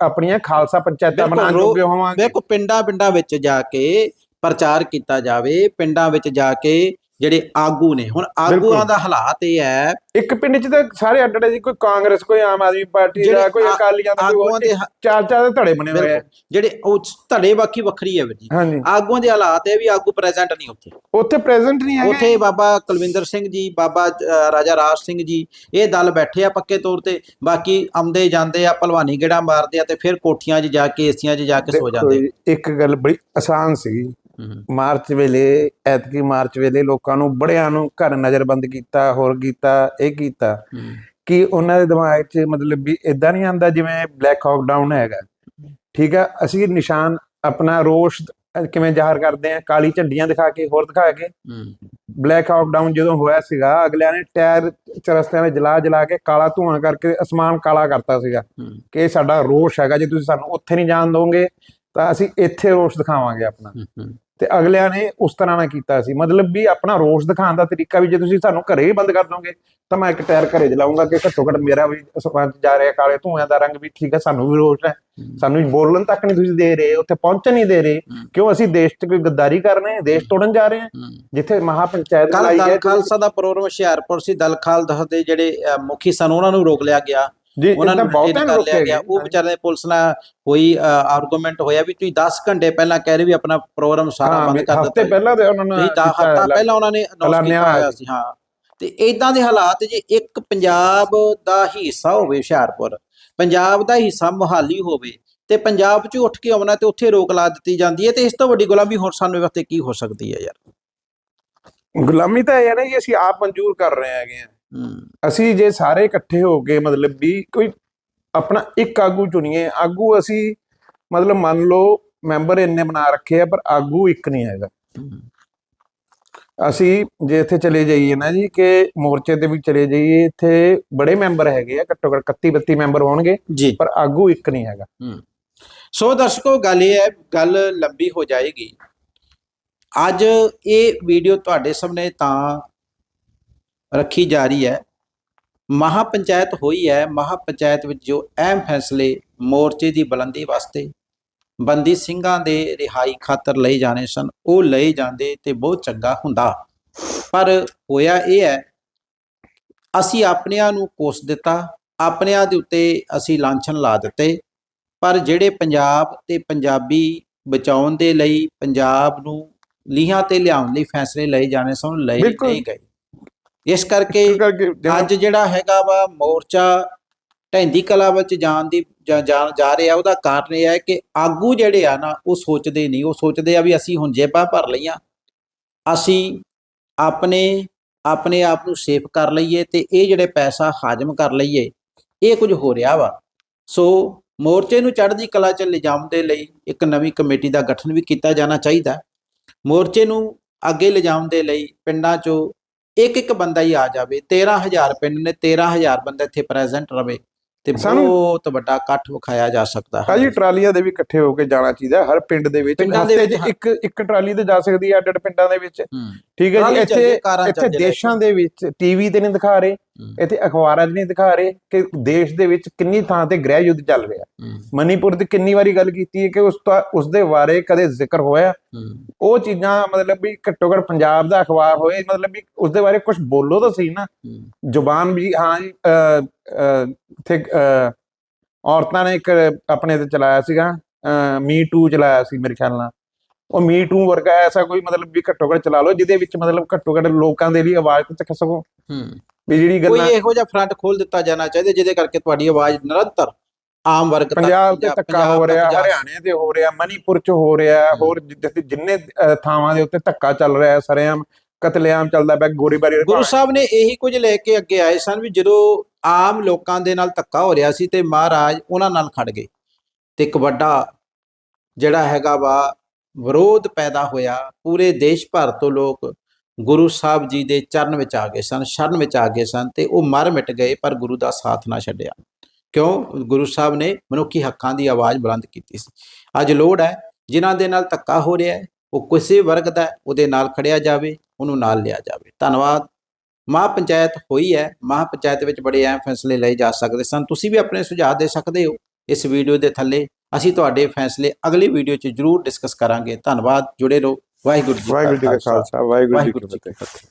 ਆਪਣੀਆਂ ਖਾਲਸਾ ਪੰਚਾਇਤਾਂ ਜੋਗੇ ਹੋਵਾਂਗੇ। ਵੇਖੋ ਪਿੰਡਾਂ ਪਿੰਡਾਂ ਵਿੱਚ ਜਾ ਕੇ ਪ੍ਰਚਾਰ ਕੀਤਾ ਜਾਵੇ ਪਿੰਡਾਂ ਵਿੱਚ ਜਾ ਕੇ ਜਿਹੜੇ ਆਗੂ ਨੇ। ਹੁਣ ਆਗੂਆਂ। ਦਾ ਹਾਲਾਤ ਇਹ ਹੈ ਇੱਕ ਪਿੰਡ 'ਚ ਤਾਂ ਸਾਰੇ ਅੱਡ ਅੱਡ ਜੀ ਕੋਈ ਕਾਂਗਰਸ ਕੋਈ ਆਮ ਆਦਮੀ ਪਾਰਟੀ ਦਾ ਕੋਈ ਅਕਾਲੀਆਂ ਦਾ ਕੋਈ ਚਾਰ ਚਾਰ ਦੇ ਧੜੇ ਬਣੇ ਹੋਏ ਆ। ਜਿਹੜੇ ਉਹ ਧੜੇ ਬਾਕੀ ਵੱਖਰੀ ਹੈ ਜੀ। ਆਗੂਆਂ ਦੇ ਹਾਲਾਤ ਇਹ ਵੀ ਆਗੂ ਪ੍ਰੈਜ਼ੈਂਟ ਨਹੀਂ ਉੱਥੇ। ਉੱਥੇ ਪ੍ਰੈਜ਼ੈਂਟ ਨਹੀਂ ਹੈਗੇ। ਉੱਥੇ ਬਾਬਾ ਕੁਲਵਿੰਦਰ ਸਿੰਘ ਜੀ ਬਾਬਾ ਰਾਜਾ ਰਾਜ ਸਿੰਘ ਜੀ ਇਹ ਦਲ ਬੈਠੇ ਆ ਪੱਕੇ ਤੌਰ ਤੇ। ਬਾਕੀ ਆਉਂਦੇ ਜਾਂਦੇ ਆ ਭਲਵਾਨੀ ਗੇੜਾ ਮਾਰਦੇ ਆ ਤੇ ਫਿਰ ਕੋਠੀਆਂ 'ਚ ਜਾ ਕੇ ਏਸੀਆਂ 'ਚ ਜਾ ਕੇ ਸੋ ਜਾਂਦੇ ਇੱਕ ਗੱਲ ਬੜੀ ਆਸਾਨ ਸੀ ਹੂੰ, ਮਾਰਚ ਵੇਲੇ ਐਤਕੀ ਮਾਰਚ ਵੇਲੇ ਲੋਕਾਂ ਨੂੰ ਬੜਿਆਂ ਨੂੰ ਘਰ ਨਜ਼ਰਬੰਦ ਕੀਤਾ ਹੋਰ ਕੀਤਾ ਇਹ ਕੀਤਾ ਕਿ ਉਹਨਾਂ ਦੇ ਦਿਮਾਗ 'ਚ ਮਤਲਬ ਵੀ ਇਦਾਂ ਨਹੀਂ ਆਂਦਾ ਜਿਵੇਂ ਬਲੈਕ ਹੌਕ ਡਾਊਨ ਹੈਗਾ। ਠੀਕ ਆ ਅਸੀਂ ਨਿਸ਼ਾਨ ਆਪਣਾ ਰੋਸ਼ ਕਿਵੇਂ ਜ਼ਾਹਰ ਕਰਦੇ ਆ ਕਾਲੀ ਝੰਡੀਆਂ ਦਿਖਾ ਕੇ ਹੋਰ ਦਿਖਾ ਕੇ। ਬਲੈਕ ਹੌਕ ਡਾਊਨ ਜਦੋਂ ਹੋਇਆ ਸੀਗਾ ਅਗਲਿਆਂ ਨੇ ਟਾਇਰ ਚਰਸਤਿਆਂ ਦੇ ਜਲਾ ਜਲਾ ਕੇ ਕਾਲਾ ਧੂਆਂ ਕਰਕੇ ਅਸਮਾਨ ਕਾਲਾ ਕਰਤਾ ਸੀਗਾ ਕਿ ਸਾਡਾ ਰੋਸ਼ ਹੈਗਾ ਜੇ ਤੁਸੀਂ ਸਾਨੂੰ ਉੱਥੇ ਨਹੀਂ ਜਾਣ ਦੋਗੇ ਤਾਂ ਅਸੀਂ ਇੱਥੇ ਰੋਸ਼ ਦਿਖਾਵਾਂਗੇ ਆਪਣਾ। ਤੇ ਅਗਲਿਆਂ ਨੇ ਉਸ ਤਰ੍ਹਾਂ ਨਾਲ ਕੀਤਾ ਸੀ। ਮਤਲਬ ਵੀ ਆਪਣਾ ਰੋਸ਼ ਦਿਖਾਉਣ ਦਾ ਤਰੀਕਾ ਵੀ ਜੇ ਤੁਸੀਂ ਸਾਨੂੰ ਘਰੇ ਹੀ ਬੰਦ ਕਰ ਦੋਗੇ ਤਾਂ ਮੈਂ ਇੱਕ ਟਾਇਰ ਘਰੇ ਜਲਾਉਂਗਾ ਕਿ ਘੱਟੋ ਘੱਟ ਮੇਰਾ ਵੀ ਸਰਪੰਚ ਜਾ ਰਿਹਾ ਕਾਲੇ ਧੂਆਂ ਦਾ ਰੰਗ ਵੀ ਠੀਕ ਹੈ ਸਾਨੂੰ ਵੀ ਰੋਸ਼ ਹੈ। ਸਾਨੂੰ ਬੋਲਣ ਤੱਕ ਨਹੀਂ ਤੁਸੀਂ ਦੇ ਰਹੇ ਉੱਥੇ ਪਹੁੰਚਣ ਨਹੀਂ ਦੇ ਰਹੇ। ਕਿਉਂ? ਅਸੀਂ ਦੇਸ਼ 'ਚ ਕੋਈ ਗੱਦਾਰੀ ਕਰ ਰਹੇ ਹਾਂ ਦੇਸ਼ ਤੋੜਨ ਜਾ ਰਹੇ ਹਾਂ। ਜਿੱਥੇ ਮਹਾ ਪੰਚਾਇਤ ਕੱਲ ਲਾਈ ਦਲ ਹੈ ਖਾਲਸਾ ਦਾ ਪ੍ਰੋਗਰਾਮ ਹੁਸ਼ਿਆਰਪੁਰ ਸੀ ਦਲ ਖਾਲਸਾ ਦੇ ਜਿਹੜੇ ਮੁਖੀ ਸਨ ਉਹਨਾਂ ਨੂੰ ਰੋਕ ਲਿਆ ਗਿਆ। ਜੀ ਉਹਨਾਂ ਨੂੰ detain ਨੂੰ ਰੋਕਿਆ ਗਿਆ। ਉਹ ਵਿਚਾਰੇ ਪੁਲਿਸ ਨਾਲ ਹੋਈ ਆਰਗੂਮੈਂਟ ਹੋਇਆ ਵੀ ਤੁਸੀਂ 10 ਘੰਟੇ ਪਹਿਲਾਂ ਕਹਿ ਰਹੇ ਵੀ ਆਪਣਾ ਪ੍ਰੋਗਰਾਮ ਸਾਰਾ ਬੰਦ ਕਰ ਹਫ਼ਤੇ ਦਿੱਤਾ ਪਹਿਲਾਂ ਤੇ ਉਹਨਾਂ ਨੇ ਦਾ ਹਫਤਾ। ਪਹਿਲਾਂ ਉਹਨਾਂ ਨੇ ਅਨਾਉਂਸ ਕੀਤਾ ਹੋਇਆ ਸੀ ਹਾਂ। ਤੇ ਇਦਾਂ ਦੇ ਹਾਲਾਤ ਜੇ ਇੱਕ ਪੰਜਾਬ ਦਾ ਹਿੱਸਾ ਹੋਵੇ ਹੁਸ਼ਿਆਰਪੁਰ ਪੰਜਾਬ ਦਾ ਹਿੱਸਾ ਮੁਹਾਲੀ ਹੋਵੇ ਤੇ ਪੰਜਾਬ 'ਚ ਉੱਠ ਕੇ ਆਉਣਾ ਤੇ ਉੱਥੇ ਰੋਕ ਲਾ ਦਿੱਤੀ ਜਾਂਦੀ ਹੈ ਤੇ ਇਸ ਤੋਂ ਵੱਡੀ ਗੁਲਾਮੀ ਹੋਰ ਸਾਨੂੰ ਵਾਸਤੇ ਕੀ ਹੋ ਸਕਦੀ ਹੈ ਯਾਰ? ਗੁਲਾਮੀ ਤਾਂ ਇਹ ਹੈ ਨਾ ਜੀ ਅਸੀਂ ਆਪ ਮਨਜ਼ੂਰ ਕਰ ਰਹੇ ਹੈਗੇ ਆ ਅਸੀਂ ਜੇ ਸਾਰੇ ਇਕੱਠੇ ਹੋ ਕੇ ਮਤਲਬ ਵੀ ਕੋਈ ਆਪਣਾ ਇੱਕ ਆਗੂ ਚੁਣੀਏ ਆਗੂ ਅਸੀਂ ਮਤਲਬ ਮੰਨ ਲਓ ਮੈਂਬਰ ਇੰਨੇ ਬਣਾ ਰੱਖੇ ਆ ਪਰ ਆਗੂ ਇੱਕ ਨਹੀਂ ਹੈਗਾ। ਅਸੀਂ ਜੇ ਇੱਥੇ ਚਲੇ ਜਾਈਏ ਨਾ ਜੀ ਕਿ ਮੋਰਚੇ ਤੇ ਵੀ ਚਲੇ ਜਾਈਏ ਇੱਥੇ ਬੜੇ ਮੈਂਬਰ ਹੈਗੇ ਆ ਘੱਟੋ ਘੱਟ 31 32 ਮੈਂਬਰ ਹੋਣਗੇ ਪਰ ਆਗੂ ਇੱਕ ਨਹੀਂ ਹੈਗਾ। ਸੋ ਦਰਸ਼ਕੋ ਗੱਲ ਇਹ ਹੈ ਗੱਲ ਲੰਬੀ ਹੋ ਜਾਏਗੀ। ਅੱਜ ਇਹ ਵੀਡੀਓ ਤੁਹਾਡੇ ਸਾਹਮਣੇ ਤਾਂ ਰੱਖੀ ਜਾ ਰਹੀ ਹੈ। ਮਹਾ ਪੰਚਾਇਤ ਹੋਈ ਹੈ। ਮਹਾ ਪੰਚਾਇਤ ਵਿੱਚ ਜੋ ਅਹਿਮ ਫੈਸਲੇ ਮੋਰਚੇ ਦੀ ਬੁਲੰਦੀ ਵਾਸਤੇ ਬੰਦੀ ਸਿੰਘਾਂ ਦੇ ਰਿਹਾਈ ਖਾਤਰ ਲਏ ਜਾਣੇ ਸਨ ਉਹ ਲਏ ਜਾਂਦੇ ਤੇ ਬਹੁਤ ਚੰਗਾ ਹੁੰਦਾ। ਪਰ ਹੋਇਆ ਇਹ ਹੈ ਅਸੀਂ ਆਪਣਿਆਂ ਨੂੰ ਕੋਸ ਦਿੱਤਾ ਆਪਣਿਆਂ ਦੇ ਉੱਤੇ ਅਸੀਂ ਲਾਂਛਨ ਲਾ ਦਿੱਤੇ ਪਰ ਜਿਹੜੇ ਪੰਜਾਬ ਤੇ ਪੰਜਾਬੀ ਬਚਾਉਣ ਦੇ ਲਈ ਪੰਜਾਬ ਨੂੰ ਲੀਹਾਂ ਤੇ ਲਿਆਉਣ ਲਈ ਫੈਸਲੇ ਲਏ ਜਾਣੇ ਸਨ ਲਏ। ਨਹੀਂ ਗਏ। ਇਸ ਕਰਕੇ ਇਸ ਕਰਕੇ ਜਿਵੇਂ- ਅੱਜ ਜਿਹੜਾ ਹੈਗਾ ਵਾ ਮੋਰਚਾ ਢੈਂਦੀ ਕਲਾ ਵਿੱਚ ਜਾਣ ਦੀ ਜਾ ਜਾ- ਜਾ ਰਿਹਾ ਉਹਦਾ ਕਾਰਨ ਇਹ ਹੈ ਕਿ ਆਗੂ ਜਿਹੜੇ ਆ ਨਾ ਉਹ ਸੋਚਦੇ ਨਹੀਂ। ਉਹ ਸੋਚਦੇ ਆ ਵੀ ਅਸੀਂ ਹੁਣ ਜੇਬਾਂ ਭਰ ਲਈਆਂ। ਅਸੀਂ ਆਪਣੇ ਆਪਣੇ ਆਪ ਨੂੰ ਸੇਫ ਕਰ ਲਈਏ ਤੇ ਇਹ ਜਿਹੜੇ ਪੈਸਾ ਹਾਜ਼ਮ ਕਰ ਲਈਏ ਇਹ ਕੁਝ ਹੋ ਰਿਹਾ ਵਾ। ਸੋ ਮੋਰਚੇ ਨੂੰ ਚੜ੍ਹਦੀ ਕਲਾ 'ਚ ਲਿਜਾਉਣ ਦੇ ਲਈ ਇੱਕ ਨਵੀਂ ਕਮੇਟੀ ਦਾ ਗਠਨ ਵੀ ਕੀਤਾ ਜਾਣਾ ਚਾਹੀਦਾ। ਮੋਰਚੇ ਨੂੰ ਅੱਗੇ ਲਿਜਾਉਣ ਦੇ ਲਈ ਪਿੰਡਾਂ 'ਚੋਂ ਇੱਕ ਇੱਕ ਬੰਦਾ ਹੀ ਆ ਜਾਵੇ 13000 ਪਿੰਡ ਨੇ 13000 ਬੰਦਾ ਇੱਥੇ ਪ੍ਰੈਜ਼ੈਂਟ ਰਵੇ। ਤੇ ਬਹੁਤ ਵੱਡਾ ਇਕੱਠ ਵਿਖਾਇਆ ਜਾ ਸਕਦਾ ਹੈ। ਭਾਜੀ ਟਰਾਲੀਆਂ ਦੇ ਵੀ ਇਕੱਠੇ ਹੋ ਕੇ ਜਾਣਾ ਚਾਹੀਦਾ ਹਰ ਪਿੰਡ ਦੇ ਵਿੱਚ। ਹਫ਼ਤੇ 'ਚ ਇੱਕ ਇੱਕ ਟਰਾਲੀ ਤੇ ਜਾ ਸਕਦੀ ਹੈ ਅੱਡ ਅੱਡ ਪਿੰਡਾਂ ਦੇ ਵਿੱਚ। ਠੀਕ ਹੈ ਜੀ ਜੇ, ਇੱਥੇ ਇੱਥੇ ਜੇ ਦੇਸ਼ਾਂ ਦੇ ਵਿੱਚ ਟੀਵੀ ਤੇ ਨਹੀਂ ਦਿਖਾ ਰਹੇ ਇੱਥੇ ਅਖਬਾਰਾਂ 'ਚ ਨਹੀਂ ਦਿਖਾ ਰਹੇ ਕਿ ਦੇਸ਼ ਦੇ ਵਿੱਚ ਕਿੰਨੀ ਥਾਂ ਤੇ ਗ੍ਰਹਿ ਯੁੱਧ ਚੱਲ ਰਿਹਾ। ਮਨੀਪੁਰ ਦੀ ਕਿੰਨੀ ਵਾਰੀ ਗੱਲ ਕੀਤੀ ਹੈ ਕਿ ਉਸ ਦਾ ਉਸ ਦੇ ਬਾਰੇ ਕਦੇ ਜ਼ਿਕਰ ਹੋਇਆ। ਉਹ ਚੀਜ਼ਾਂ ਮਤਲਬ ਵੀ ਘੱਟੋ ਘੱਟ ਪੰਜਾਬ ਦਾ ਅਖਬਾਰ ਹੋਏ ਮਤਲਬ ਵੀ ਉਸ ਦੇ ਬਾਰੇ ਕੁਝ ਬੋਲੋ ਤਾਂ ਸਹੀ ਨਾ। ਜ਼ੁਬਾਨ ਵੀ ਹਾਂ ਅ, ਔਰਤਾਂ ਨੇ ਇੱਕ ਆਪਣੇ ਤੇ ਚਲਾਇਆ ਸੀਗਾ ਮੀ ਟੂ ਚਲਾਇਆ ਸੀ ਮੇਰੇ ਖਿਆਲ ਨਾਲ। ਉਹ ਮੀ ਟੂ ਵਰਗਾ ਐਸਾ ਕੋਈ ਮਤਲਬ ਵੀ ਘੱਟੋ ਘੱਟ ਚਲਾ ਲਓ ਜਿਹਦੇ ਵਿੱਚ ਮਤਲਬ ਘੱਟੋ ਘੱਟ ਲੋਕਾਂ ਦੇ ਲਈ ਆਵਾਜ਼ ਤੇ ਚੱਕ ਸਕੋ ਹੂੰ। ਵੀ ਜਿਹੜੀ ਕੋਈ ਗੱਲਾਂ ਇਹੋ ਜਿਹਾ ਫਰੰਟ ਖੋਲ ਦਿੱਤਾ ਜਾਣਾ ਚਾਹੀਦਾ ਜਿਹਦੇ ਕਰਕੇ ਤੁਹਾਡੀ ਆਵਾਜ਼ ਨਿਰੰਤਰ ਆਮ ਵਰਗ ਤੱਕ ਪੰਜਾਬ ਤੇ ਧੱਕਾ ਹੋ ਰਿਹਾ ਹਰਿਆਣੇ ਤੇ ਹੋ ਰਿਹਾ ਮਨੀਪੁਰ ਚ ਹੋ ਰਿਹਾ। ਹੋਰ ਜਿੱਥੇ ਜਿੰਨੇ ਥਾਵਾਂ ਦੇ ਉੱਤੇ ਧੱਕਾ ਚੱਲ ਰਿਹਾ ਹੈ ਸਰੇਆਮ ਕਤਲੇਆਮ ਚੱਲਦਾ ਪਿਆ ਗੋਰੀਬਾਰੀ ਗੁਰੂ ਸਾਹਿਬ ਨੇ ਇਹੀ ਕੁਝ ਲੈ ਕੇ ਅੱਗੇ ਆਏ ਸਨ ਵੀ ਜਦੋਂ ਆਮ ਲੋਕਾਂ ਦੇ ਨਾਲ ਧੱਕਾ ਹੋ ਰਿਹਾ ਸੀ ਤੇ ਮਹਾਰਾਜ ਉਹਨਾਂ ਨਾਲ ਖੜ ਗਏ। ਤੇ ਇੱਕ ਵੱਡਾ ਜਿਹੜਾ ਹੈਗਾ ਵਾ ਵਿਰੋਧ ਪੈਦਾ ਹੋਇਆ ਪੂਰੇ ਦੇਸ਼ ਭਰ ਤੋਂ ਲੋਕ ਗੁਰੂ ਸਾਹਿਬ ਜੀ ਦੇ ਚਰਨ ਵਿੱਚ ਆ ਗਏ ਸਨ ਸ਼ਰਨ ਵਿੱਚ ਆ ਗਏ ਸਨ ਤੇ ਉਹ ਮਰ ਮਿਟ ਗਏ ਪਰ ਗੁਰੂ ਦਾ ਸਾਥ ਨਾ ਛੱਡਿਆ। ਕਿਉਂ? ਗੁਰੂ ਸਾਹਿਬ ਨੇ ਮਨੁੱਖੀ ਹੱਕਾਂ ਦੀ ਆਵਾਜ਼ ਬੁਲੰਦ ਕੀਤੀ ਸੀ। ਅੱਜ ਲੋੜ ਹੈ ਜਿਨ੍ਹਾਂ ਦੇ ਨਾਲ ਧੱਕਾ ਹੋ ਰਿਹਾ ਹੈ ਉਹ ਕਿਸੇ ਵਰਗ ਦਾ ਉਹਦੇ ਨਾਲ ਖੜਿਆ ਜਾਵੇ। ਉਹਨੂੰ ਨਾਲ ਲਿਆ ਜਾਵੇ। ਧੰਨਵਾਦ। ਮਹਾ ਪੰਚਾਇਤ ਹੋਈ ਹੈ। ਮਹਾ ਪੰਚਾਇਤ ਵਿੱਚ ਬੜੇ ਅਹਿਮ ਫੈਸਲੇ ਲਏ ਜਾ ਸਕਦੇ ਸਨ। ਤੁਸੀਂ ਵੀ ਆਪਣੇ ਸੁਝਾਅ ਦੇ ਸਕਦੇ ਹੋ ਇਸ ਵੀਡੀਓ ਦੇ ਥੱਲੇ। ਅਸੀਂ ਤੁਹਾਡੇ ਫੈਸਲੇ ਅਗਲੀ ਵੀਡੀਓ 'ਚ ਜ਼ਰੂਰ ਡਿਸਕਸ ਕਰਾਂਗੇ। ਧੰਨਵਾਦ। ਜੁੜੇ ਰਹੋ। ਵਾਹਿਗੁਰੂ ਜੀ ਕਾ ਵਾਹਿਗੁਰੂ ਜੀ ਕਾ ਖਾਲਸਾ। ਵਾਹਿਗੁਰੂ ਜੀ ਕੀ ਫਤਿਹ।